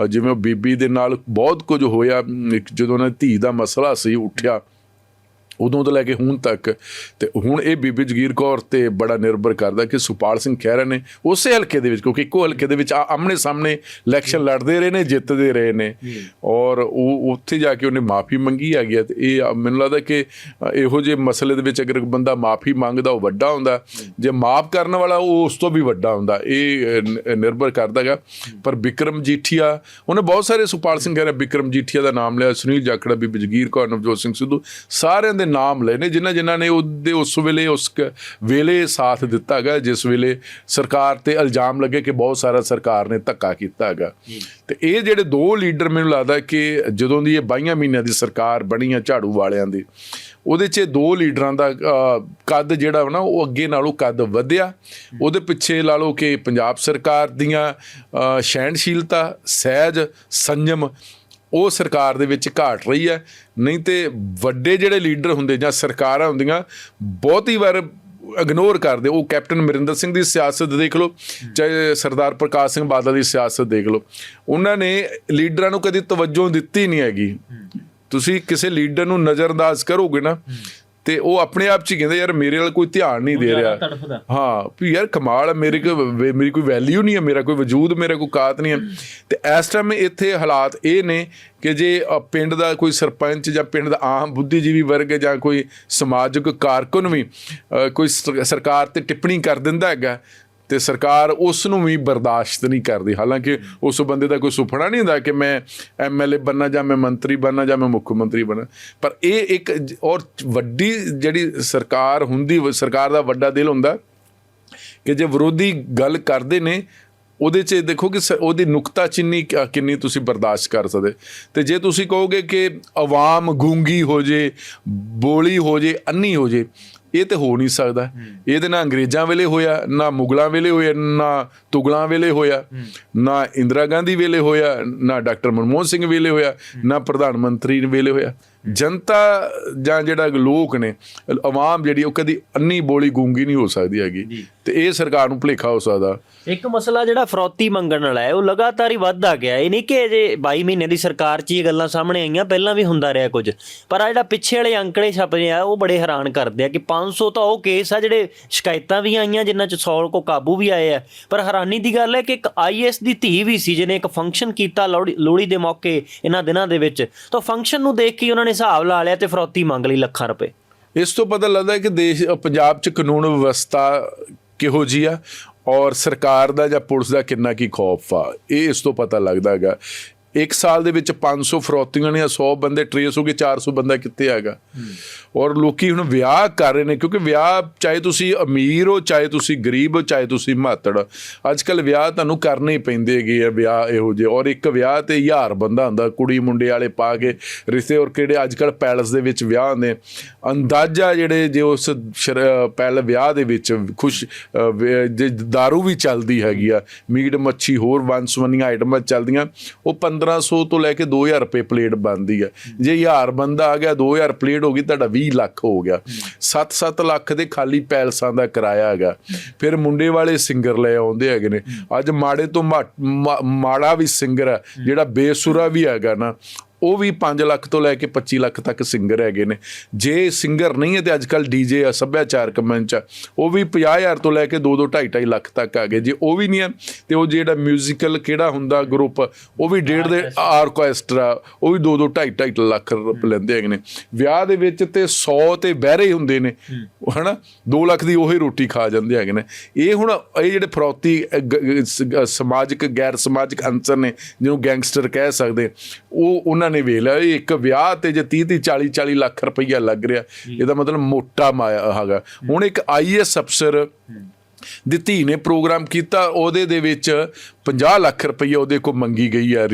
ਜਿਵੇਂ ਉਹ ਬੀਬੀ ਦੇ ਨਾਲ ਬਹੁਤ ਕੁਝ ਹੋਇਆ, ਇੱਕ ਜਦੋਂ ਉਹਨਾਂ ਦੀ ਧੀ ਦਾ ਮਸਲਾ ਸੀ, ਉੱਠਿਆ ਉਦੋਂ ਤੋਂ ਲੈ ਕੇ ਹੁਣ ਤੱਕ ਤੇ ਹੁਣ ਇਹ ਬੀਬੀ ਜਗੀਰ ਕੌਰ ਤੇ ਬੜਾ ਨਿਰਭਰ ਕਰਦਾ ਕਿ ਸੁਪਾਲ ਸਿੰਘ ਖਹਿਰਾ ਨੇ ਉਸੇ ਹਲਕੇ ਦੇ ਵਿੱਚ ਕਿਉਂਕਿ ਇੱਕੋ ਹਲਕੇ ਦੇ ਵਿੱਚ ਆਮਣੇ ਸਾਹਮਣੇ ਇਲੈਕਸ਼ਨ ਲੜਦੇ ਰਹੇ ਨੇ ਜਿੱਤਦੇ ਰਹੇ ਨੇ। ਔਰ ਉਹ ਉੱਥੇ ਜਾ ਕੇ ਉਹਨੇ ਮਾਫੀ ਮੰਗੀ ਹੈਗੀ ਹੈ ਤੇ ਇਹ ਆ- ਮੈਨੂੰ ਲੱਗਦਾ ਕਿ ਇਹੋ ਜਿਹੇ ਮਸਲੇ ਦੇ ਵਿੱਚ ਅਗਰ ਇੱਕ ਬੰਦਾ ਮਾਫੀ ਮੰਗਦਾ ਉਹ ਵੱਡਾ ਹੁੰਦਾ। ਜੇ ਮਾਫ ਕਰਨ ਵਾਲਾ ਉਹ ਉਸ ਤੋਂ ਵੀ ਵੱਡਾ ਹੁੰਦਾ। ਇਹ ਨਿਰਭਰ ਕਰਦਾਗਾ ਪਰ ਵਿਕਰਮ ਜੀਠੀਆ ਉਹਨੇ ਬਹੁਤ ਸਾਰੇ ਸੁਪਾਲ ਸਿੰਘ ਖਹਿਰਾ ਵਿਕਰਮ ਜੀਠੀਆ ਦਾ ਨਾਮ ਲਿਆ ਸੁਨੀਲ ਜਾਖੜਾ ਬੀਬੀ ਜਗੀਰ ਕੌਰ ਨਵਜੋਤ ਸਿੰਘ ਸਿੱਧੂ ਸਾਰਿਆਂ ਦੇ ਨਾਮ ਲਏ ਨੇ ਜਿਨ੍ਹਾਂ ਜਿਨ੍ਹਾਂ ਨੇ ਉਹਦੇ ਉਸ ਵੇਲੇ ਉਸ ਵੇਲੇ ਸਾਥ ਦਿੱਤਾ ਹੈਗਾ ਜਿਸ ਵੇਲੇ ਸਰਕਾਰ ਤੇ ਇਲਜ਼ਾਮ ਲੱਗੇ ਕਿ ਬਹੁਤ ਸਾਰਾ ਸਰਕਾਰ ਨੇ ਧੱਕਾ ਕੀਤਾ ਹੈਗਾ। ਤੇ ਇਹ ਜਿਹੜੇ ਦੋ ਲੀਡਰ ਮੈਨੂੰ ਲੱਗਦਾ ਕਿ ਜਦੋਂ ਦੀ ਇਹ 22 ਮਹੀਨਿਆਂ ਦੀ ਸਰਕਾਰ ਬਣੀ ਆ ਝਾੜੂ ਵਾਲਿਆਂ ਦੀ ਉਹਦੇ 'ਚ ਇਹ ਦੋ ਲੀਡਰਾਂ ਦਾ ਕੱਦ ਜਿਹੜਾ ਨਾ ਉਹ ਅੱਗੇ ਨਾਲੋਂ ਕੱਦ ਵਧਿਆ। ਉਹਦੇ ਪਿੱਛੇ ਲਾ ਲਓ ਕਿ ਪੰਜਾਬ ਸਰਕਾਰ ਦੀਆਂ ਸਹਿਣਸ਼ੀਲਤਾ ਸਹਿਜ ਸੰਜਮ ਉਹ ਸਰਕਾਰ ਦੇ ਵਿੱਚ ਘਾਟ ਰਹੀ ਹੈ। ਨਹੀਂ ਤੇ ਵੱਡੇ ਜਿਹੜੇ ਲੀਡਰ ਹੁੰਦੇ ਜਾਂ ਸਰਕਾਰਾਂ ਹੁੰਦੀਆਂ ਬਹੁਤੀ ਵਾਰ ਇਗਨੋਰ ਕਰਦੇ। ਉਹ ਕੈਪਟਨ ਅਮਰਿੰਦਰ ਸਿੰਘ ਦੀ ਸਿਆਸਤ ਦੇਖ ਲਓ ਚਾਹੇ ਸਰਦਾਰ ਪ੍ਰਕਾਸ਼ ਸਿੰਘ ਬਾਦਲ ਦੀ ਸਿਆਸਤ ਦੇਖ ਲਓ। ਉਹਨਾਂ ਨੇ ਲੀਡਰਾਂ ਨੂੰ ਕਦੀ ਤਵੱਜੋ ਦਿੱਤੀ ਨਹੀਂ ਹੈਗੀ। ਤੁਸੀਂ ਕਿਸੇ ਲੀਡਰ ਨੂੰ ਨਜ਼ਰਅੰਦਾਜ਼ ਕਰੋਗੇ ਨਾ ਤੇ ਉਹ ਆਪਣੇ ਆਪ ਚ ਹੀ ਕਹਿੰਦੇ ਯਾਰ ਮੇਰੇ ਨਾਲ ਕੋਈ ਧਿਆਨ ਨਹੀਂ ਦੇ ਰਿਹਾ। ਹਾਂ ਵੀ ਯਾਰ ਕਮਾਲ ਹੈ ਮੇਰੇ ਕੋ ਮੇਰੀ ਕੋਈ ਵੈਲਿਊ ਨਹੀਂ ਹੈ ਮੇਰਾ ਕੋਈ ਵਜੂਦ ਮੇਰਾ ਕੋਈ ਕਾਤ ਨਹੀਂ ਹੈ ਤੇ ਇਸ ਟਾਈਮ ਇੱਥੇ ਹਾਲਾਤ ਇਹ ਨੇ ਕਿ ਜੇ ਪਿੰਡ ਦਾ ਕੋਈ ਸਰਪੰਚ ਜਾਂ ਪਿੰਡ ਦਾ ਆਮ ਬੁੱਧੀਜੀਵੀ ਵਰਗ ਜਾਂ ਕੋਈ ਸਮਾਜਿਕ ਕਾਰਕੁਨ ਵੀ ਕੋਈ ਸਰ- ਸਰਕਾਰ ਤੇ ਟਿੱਪਣੀ ਕਰ ਦਿੰਦਾ ਹੈਗਾ ਤੇ ਸਰਕਾਰ ਉਸ ਨੂੰ ਵੀ ਬਰਦਾਸ਼ਤ ਨਹੀਂ ਕਰਦੀ। ਹਾਲਾਂਕਿ ਉਸ ਬੰਦੇ ਦਾ ਕੋਈ ਸੁਪਨਾ ਨਹੀਂ ਹੁੰਦਾ ਕਿ ਮੈਂ ਐਮਐਲਏ ਬੰਨਾ ਜਾਂ ਮੈਂ ਮੰਤਰੀ ਬੰਨਾ ਜਾਂ ਮੈਂ ਮੁੱਖ ਮੰਤਰੀ ਬੰਨਾ ਪਰ ਇਹ ਇੱਕ ਔਰ ਵੱਡੀ ਜਿਹੜੀ ਸਰਕਾਰ ਹੁੰਦੀ, ਸਰਕਾਰ ਦਾ ਵੱਡਾ ਦਿਲ ਹੁੰਦਾ ਕਿ ਜੇ ਵਿਰੋਧੀ ਗੱਲ ਕਰਦੇ ਨੇ, ਉਹਦੇ 'ਚ ਦੇਖੋ ਕਿ ਸ- ਉਹਦੀ ਨੁਕਤਾ ਚਿੰਨੀ ਕਿੰਨੀ ਤੁਸੀਂ ਬਰਦਾਸ਼ਤ ਕਰ ਸਕਦੇ। ਤੇ ਜੇ ਤੁਸੀਂ ਕਹੋਗੇ ਕਿ ਆਵਾਮ ਗੂੰਗੀ ਹੋ ਜੇ, ਬੋਲੀ ਹੋ ਜੇ, ਅੰਨੀ ਹੋ ਜੇ ਇਹ ਤੇ ਹੋ ਨਹੀਂ ਸਕਦਾ। ਇਹਦੇ ਨਾਲ ਅੰਗਰੇਜ਼ਾਂ ਵੇਲੇ ਹੋਇਆ ਨਾ ਮੁਗਲਾਂ ਵੇਲੇ ਹੋਇਆ ਨਾ ਤੁਗਲਾਂ ਵੇਲੇ ਹੋਇਆ ਨਾ ਇੰਦਰਾ ਗਾਂਧੀ ਵੇਲੇ ਹੋਇਆ ਨਾ ਡਾਕਟਰ ਮਨਮੋਹਨ ਸਿੰਘ ਵੇਲੇ ਹੋਇਆ ਨਾ ਪ੍ਰਧਾਨ ਮੰਤਰੀ ਵੇਲੇ ਹੋਇਆ। ਜਨਤਾ ਜਾਂ ਜਿਹੜਾ ਲੋਕ ਨੇ ਆਵਾਮ ਜਿਹੜੀ ਉਹ ਕਦੀ ਅੰਨੀ ਬੋਲੀ ਗੂੰਗੀ ਨਹੀਂ ਹੋ ਸਕਦੀ ਹੈਗੀ। ਤੇ ਇਹ ਸਰਕਾਰ ਨੂੰ ਭੁਲੇਖਾ ਹੋ ਸਕਦਾ। ਇੱਕ ਮਸਲਾ ਜਿਹੜਾ ਫਰੌਤੀ ਮੰਗਣ ਵਾਲਾ ਹੈ ਉਹ ਲਗਾਤਾਰ ਹੀ ਵੱਧਦਾ ਗਿਆ ਇਹ ਨਹੀਂ ਕਿ ਅਜੇ 22 ਮਹੀਨੇ ਦੀ ਸਰਕਾਰ 'ਚ ਇਹ ਗੱਲਾਂ ਸਾਹਮਣੇ ਆਈਆਂ ਪਹਿਲਾਂ ਵੀ ਹੁੰਦਾ ਰਿਹਾ ਕੁਝ। ਪਰ ਆ ਜਿਹੜਾ ਪਿੱਛੇ ਵਾਲੇ ਅੰਕੜੇ ਛਪੇ ਆ ਉਹ ਬੜੇ ਹੈਰਾਨ ਕਰਦੇ ਆ ਕਿ 500 ਤਾਂ ਉਹ ਕੇਸ ਆ ਜਿਹੜੇ ਸ਼ਿਕਾਇਤਾਂ ਵੀ ਆਈਆਂ ਜਿਨ੍ਹਾਂ 'ਚ 100 ਕੋ ਕਾਬੂ ਵੀ ਆਏ ਆ। ਪਰ ਹੈਰਾਨੀ ਦੀ ਗੱਲ ਹੈ ਕਿ ਇੱਕ ਆਈਐਸ ਦੀ ਧੀ ਵੀ ਸੀ ਜਿਹਨੇ ਇੱਕ ਫੰਕਸ਼ਨ ਕੀਤਾ ਲੋਹੜੀ ਦੇ ਮੌਕੇ ਇਹਨਾਂ ਦਿਨਾਂ ਦੇ ਵਿੱਚ। ਤਾਂ ਫੰਕਸ਼ਨ ਨੂੰ ਦੇਖ ਕੇ ਉਹਨਾਂ ਨੇ ਹਿਸਾਬ ਲਾ ਲਿਆ ਤੇ ਫਰੌਤੀ ਮੰਗ ਲਈ ਲੱਖਾਂ ਰੁਪਏ। ਇਸ ਤੋਂ ਪਤਾ ਲੱਗਦਾ ਹੈ ਕਿ ਦੇਸ਼, ਪੰਜਾਬ 'ਚ ਕਾਨੂੰਨ ਵਿਵਸਥਾ ਕਿਹੋ ਜੀ ਆ ਔਰ ਸਰਕਾਰ ਦਾ ਜਾਂ ਪੁਲਿਸ ਦਾ ਕਿੰਨਾ ਕੀ ਖੌਫ ਆ, ਇਹ ਇਸ ਤੋਂ ਪਤਾ ਲੱਗਦਾ ਹੈਗਾ। ਇੱਕ ਸਾਲ ਦੇ ਵਿੱਚ 500 ਫਰੋਤੀਆਂ ਨੇ 100 ਬੰਦੇ ਟਰੇਸ ਹੋ ਗਏ 400 ਬੰਦਾ ਕਿੱਥੇ ਹੈਗਾ। ਔਰ ਲੋਕੀ ਹੁਣ ਵਿਆਹ ਕਰ ਰਹੇ ਨੇ ਕਿਉਂਕਿ ਵਿਆਹ ਚਾਹੇ ਤੁਸੀਂ ਅਮੀਰ ਹੋ ਚਾਹੇ ਤੁਸੀਂ ਗਰੀਬ ਹੋ ਚਾਹੇ ਤੁਸੀਂ ਮਾਤੜ ਅੱਜ ਕੱਲ ਵਿਆਹ ਤੁਹਾਨੂੰ ਕਰਨੇ ਹੀ ਪੈਂਦੇ ਹੈਗੇ ਆ ਵਿਆਹ ਇਹੋ ਜਿਹੇ। ਔਰ ਇੱਕ ਵਿਆਹ ਤੇ ਹਜ਼ਾਰ ਬੰਦਾ ਹੁੰਦਾ ਕੁੜੀ ਮੁੰਡੇ ਵਾਲੇ ਪਾ ਕੇ ਰਿਸ਼ਤੇ ਔਰ ਕਿਹੜੇ ਅੱਜ ਕੱਲ ਪੈਲਸ ਦੇ ਵਿੱਚ ਵਿਆਹ ਹੁੰਦੇ ਅੰਦਾਜ਼ਾ ਜਿਹੜੇ ਜੇ ਉਸ ਪੈਲ ਵਿਆਹ ਦੇ ਵਿੱਚ ਖੁਸ਼ ਅਹ, ਵੇ- ਜੇ दारू ਵੀ ਚੱਲਦੀ ਹੈਗੀ ਆ ਮੀਟ ਮੱਛੀ ਹੋਰ ਵੰਸਵਨੀਆਂ ਆਈਟਮਾਂ ਚੱਲਦੀਆਂ ਉਹ 1500 ਤੋਂ ਲੈ ਕੇ 2000 ਰੁਪਏ ਪਲੇਟ ਬਣਦੀ ਹੈ। ਜੇ 1000 ਬੰਦਾ ਆ ਗਿਆ 2000 ਪਲੇਟ ਹੋ ਗਈ, ਤੁਹਾਡਾ 20 ਲੱਖ ਹੋ ਗਿਆ। 7-7 ਲੱਖ ਦੇ ਖਾਲੀ ਪੈਲਸਾਂ ਦਾ ਕਿਰਾਇਆ ਹੈਗਾ। ਫਿਰ ਮੁੰਡੇ ਵਾਲੇ ਸਿੰਗਰ ਲੈ ਆਉਂਦੇ ਹੈਗੇ ਨੇ। ਅੱਜ ਮਾੜੇ ਤੋਂ ਮਾ- ਮਾੜਾ ਵੀ ਸਿੰਗਰ ਹੈ, ਜਿਹੜਾ ਬੇਸੁਰਾ ਵੀ ਹੈਗਾ ਨਾ ਉਹ ਵੀ 5 ਲੱਖ ਤੋਂ ਲੈ ਕੇ 25 ਲੱਖ ਤੱਕ ਸਿੰਗਰ ਹੈਗੇ ਨੇ ਜੇ ਸਿੰਗਰ ਨਹੀਂ ਹੈ ਤੇ ਅੱਜ ਕੱਲ ਡੀਜੇ ਆ ਸੱਭਿਆਚਾਰਕ ਮੰਚ ਆ ਉਹ ਵੀ 50000 ਤੋਂ ਲੈ ਕੇ 2 2 2.5 2.5 ਲੱਖ ਤੱਕ ਆ ਗਏ ਜੇ ਉਹ ਵੀ ਨਹੀਂ ਹੈ ਤੇ ਉਹ ਜਿਹੜਾ 뮤지컬 ਕਿਹੜਾ ਹੁੰਦਾ ਗਰੁੱਪ ਉਹ ਵੀ ਡੇਢ ਦੇ ਆਰਕੈਸਟਰਾ ਉਹ ਵੀ 2 2 2.5 2.5 ਲੱਖ ਰੁਪਏ ਲੈਂਦੇ ਹੈਗੇ ਨੇ ਵਿਆਹ ਦੇ ਵਿੱਚ ਤੇ 100 ਤੇ ਬਹਿਰੇ ਹੁੰਦੇ ਨੇ ਹਨਾ 2 ਲੱਖ ਦੀ ਉਹੀ ਰੋਟੀ ਖਾ ਜਾਂਦੇ ਹੈਗੇ ਨੇ ਇਹ ਹੁਣ ਇਹ ਜਿਹੜੇ ਫਰੌਤੀ ਅ, ਗ- ਗ- ਸ- ਗ- ਸਮਾਜਿਕ ਗੈਰ ਸਮਾਜਿਕ ਅੰਸਰ ਨੇ ਜਿਹਨੂੰ ਗੈਂਗਸਟਰ ਕਹਿ ਸਕਦੇ ਉਹ ਉਹਨਾਂ ਨੇ ਵੇਖ ਲਿਆ ਇਹ ਇੱਕ ਵਿਆਹ ਤੇ ਜੇ 30 30 40 40 ਲੱਖ ਰੁਪਈਆ ਲੱਗ ਰਿਹਾ ਇਹਦਾ ਮਤਲਬ ਮੋਟਾ ਮਾਇਆ ਹੈਗਾ। ਹੁਣ ਇੱਕ ਆਈਐਸ ਅਫਸਰ ਦੀ ਧੀ ਨੇ ਪ੍ਰੋਗਰਾਮ ਕੀਤਾ ਉਹਦੇ ਦੇ ਵਿੱਚ 50 ਲੱਖ ਰੁਪਈਆ ਉਹਦੇ ਕੋਲ ਮੰਗੀ ਗਈ ਹੈ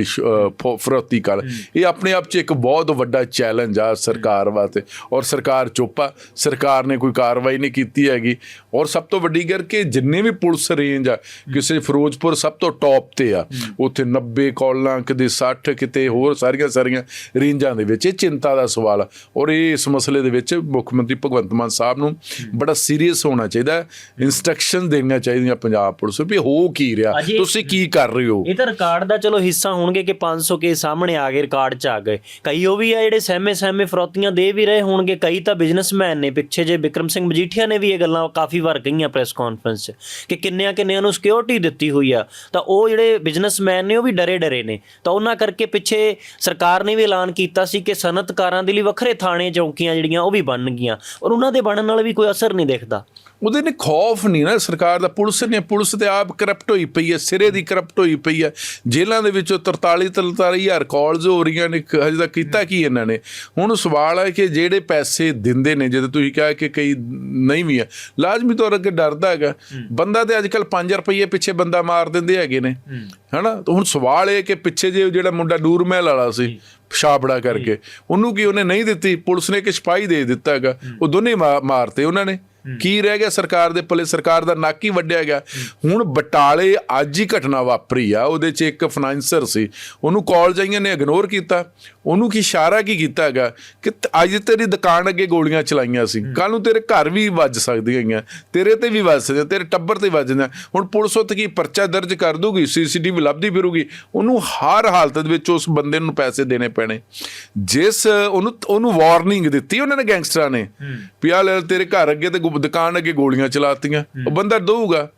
ਫਰੋਤੀ ਕਰ ਇਹ ਆਪਣੇ ਆਪ 'ਚ ਇੱਕ ਬਹੁਤ ਵੱਡਾ ਚੈਲੰਜ ਆ ਸਰਕਾਰ ਵਾਸਤੇ। ਔਰ ਸਰਕਾਰ ਚੁੱਪ ਆ। ਸਰਕਾਰ ਨੇ ਕੋਈ ਕਾਰਵਾਈ ਨਹੀਂ ਕੀਤੀ ਹੈਗੀ। ਔਰ ਸਭ ਤੋਂ ਵੱਡੀ ਗੱਲ ਕਿ ਜਿੰਨੇ ਵੀ ਪੁਲਿਸ ਰੇਂਜ ਆ ਕਿਸੇ ਫਿਰੋਜ਼ਪੁਰ ਸਭ ਤੋਂ ਟੌਪ ਤੇ ਆ। ਉੱਥੇ 90 ਕਾਲਾਂ ਕਿਤੇ 60 ਕਿਤੇ ਹੋਰ ਸਾਰੀਆਂ ਸਾਰੀਆਂ ਰੇਂਜਾਂ ਦੇ ਵਿੱਚ। ਇਹ ਚਿੰਤਾ ਦਾ ਸਵਾਲ ਆ। ਔਰ ਇਹ ਇਸ ਮਸਲੇ ਦੇ ਵਿੱਚ ਮੁੱਖ ਮੰਤਰੀ ਭਗਵੰਤ ਮਾਨ ਸਾਹਿਬ ਨੂੰ ਬੜਾ ਸੀਰੀਅਸ ਹੋਣਾ ਚਾਹੀਦਾ। ਇਨਸਟਰਕਸ਼ਨ ਦੇਣੀਆਂ ਚਾਹੀਦੀਆਂ ਪੰਜਾਬ ਪੁਲਿਸ ਨੂੰ ਵੀ ਹੋ ਕੀ ਰਿਹਾ? ਤੁਸੀਂ ਕੀ ਕਰ ਰਹੇ ਹੋ? ਇਹ ਤਾਂ ਰਿਕਾਰਡ ਦਾ ਚਲੋ ਹਿੱਸਾ ਹੋਣਗੇ ਕਿ 500 ਕੇ ਸਾਹਮਣੇ ਆ ਗਏ ਰਿਕਾਰਡ 'ਚ ਆ ਗਏ। ਕਈ ਉਹ ਵੀ ਆ ਜਿਹੜੇ ਸਹਿਮੇ ਸਹਿਮੇ ਫਰੋਤੀਆਂ ਦੇ ਵੀ ਰਹੇ ਹੋਣਗੇ ਕਈ ਤਾਂ ਬਿਜ਼ਨਸਮੈਨ ਨੇ ਪਿੱਛੇ ਜੇ ਵਿਕਰਮ ਸਿੰਘ ਮਜੀਠੀਆ ਨੇ ਵੀ ਇਹ ਗੱਲਾਂ ਕਾਫੀ ਵਾਰ ਕਹੀਆਂ ਪ੍ਰੈਸ ਕਾਨਫਰੰਸ 'ਚ ਕਿ ਕਿੰਨਿਆਂ ਕਿੰਨਿਆਂ ਨੂੰ ਸਿਕਿਉਰਿਟੀ ਦਿੱਤੀ ਹੋਈ ਆ। ਤਾਂ ਉਹ ਜਿਹੜੇ ਬਿਜ਼ਨਸਮੈਨ ਨੇ ਉਹ ਵੀ ਡਰੇ ਡਰੇ ਨੇ। ਤਾਂ ਉਹਨਾਂ ਕਰਕੇ ਪਿੱਛੇ ਸਰਕਾਰ ਨੇ ਵੀ ਐਲਾਨ ਕੀਤਾ ਸੀ ਕਿ ਸਨਅਤਕਾਰਾਂ ਦੇ ਲਈ ਵੱਖਰੇ ਥਾਣੇ ਚੌਂਕੀਆਂ ਜਿਹੜੀਆਂ ਉਹ ਵੀ ਬਣਨਗੀਆਂ ਔਰ ਉਹਨਾਂ ਦੇ ਬਣਨ ਨਾਲ ਵੀ ਕੋਈ ਅਸਰ ਨਹੀਂ ਦਿਖਦਾ। ਉਹਦੇ ਨੇ ਖੌਫ ਨਹੀਂ ਨਾ ਸਰਕਾਰ ਦਾ। ਪੁਲਿਸ ਨੇ ਪੁਲਿਸ ਤੇ ਆਪ ਕਰਪਟ ਹੋਈ ਪਈ ਹੈ ਸਿਰੇ ਦੀ ਕਰਪਟ ਹੋਈ ਪਈ ਹੈ। ਜੇਲ੍ਹਾਂ ਦੇ ਵਿੱਚੋਂ 43 43 ਹਜ਼ਾਰ ਕਾਲਸ ਹੋ ਰਹੀਆਂ ਨੇ ਹਜੇ ਤੱਕ ਕੀਤਾ ਕੀ ਇਹਨਾਂ ਨੇ? ਹੁਣ ਸਵਾਲ ਹੈ ਕਿ ਜਿਹੜੇ ਪੈਸੇ ਦਿੰਦੇ ਨੇ ਜਦੋਂ ਤੁਸੀਂ ਕਿਹਾ ਕਿ ਕਈ ਨਹੀਂ ਵੀ ਹੈ ਲਾਜ਼ਮੀ ਤੌਰ ਤੇ ਡਰਦਾ ਹੈਗਾ। ਬੰਦਾ ਤੇ ਅੱਜ ਕੱਲ 5 ਰੁਪਏ ਪਿੱਛੇ ਬੰਦਾ ਮਾਰ ਦਿੰਦੇ ਹੈਗੇ ਨੇ। ਹਨਾ? ਤਾਂ ਹੁਣ ਸਵਾਲ ਇਹ ਕਿ ਪਿੱਛੇ ਜੇ ਜਿਹੜਾ ਮੁੰਡਾ ਨੂਰ ਮਹਿਲ ਵਾਲਾ ਸੀ ਪਿਸ਼ਾਬੜਾ ਕਰਕੇ ਉਹਨੂੰ ਕੀ ਉਹਨੇ ਨਹੀਂ ਦਿੱਤੀ? ਪੁਲਿਸ ਨੇ ਇੱਕ ਸਿਪਾਹੀ ਦੇ ਦਿੱਤਾ ਹੈਗਾ। ਉਹ ਦੋਨੇ ਮਾਰਤੇ ਉਹਨਾਂ ਨੇ। ਕੀ ਰਹਿ ਗਿਆ ਸਰਕਾਰ ਦੇ ਪੱਲੇ? ਸਰਕਾਰ ਦਾ ਨੱਕ ਹੀ ਵੱਢਿਆ ਗਿਆ। ਹੁਣ ਬਟਾਲੇ ਅੱਜ ਹੀ ਘਟਨਾ ਵਾਪਰੀ ਆ। ਉਹਦੇ 'ਚ ਇੱਕ ਫਾਈਨੈਂਸਰ ਸੀ। ਉਹਨੂੰ ਕਾਲ ਜਾਈਆਂ ਨੇ ਇਗਨੋਰ ਕੀਤਾ। ਉਹਨੂੰ ਕੀ ਇਸ਼ਾਰਾ ਕੀ ਕੀਤਾ ਹੈਗਾ? ਕਿ ਅੱਜ ਤੇਰੀ ਦੁਕਾਨ ਅੱਗੇ ਗੋਲੀਆਂ ਚਲਾਈਆਂ ਸੀ। ਕੱਲ ਨੂੰ ਤੇਰੇ ਘਰ ਵੀ ਵੱਜ ਸਕਦੀਆਂ ਹੈਗੀਆਂ। ਤੇਰੇ ਤੇ ਵੀ ਵੱਜ ਸਕਦੀਆਂ ਤੇਰੇ ਟੱਬਰ ਤੇ ਵੱਜਦੀਆਂ ਹੁਣ ਪੁਲਿਸ ਉੱਤੇ ਕੀ ਪਰਚਾ ਦਰਜ ਕਰ ਦੂਗੀ ਸੀਸੀਟੀਵੀ ਲੱਭਦੀ ਫਿਰੂਗੀ। ਉਹਨੂੰ ਹਰ ਹਾਲਤ ਦੇ ਵਿੱਚ ਉਸ ਬੰਦੇ ਨੂੰ ਪੈਸੇ ਦੇਣੇ ਪੈਣੇ। ਜਿਸ ਉਹਨੂੰ ਉਹਨੂੰ ਵਾਰਨਿੰਗ ਦਿੱਤੀ ਉਹਨਾਂ ਨੇ ਗੈਂਗਸਟਰਾਂ ਨੇ। ਵੀ ਆ ਲੈ ਤੇਰੇ ਘਰ ਅੱਗੇ ਤੇ ਗੁ- ਦੁਕਾਨ ਅੱਗੇ ਗੋਲੀਆਂ ਚਲਾਤੀਆਂ ਉਹ ਬੰਦਾ ਦਊਗਾ।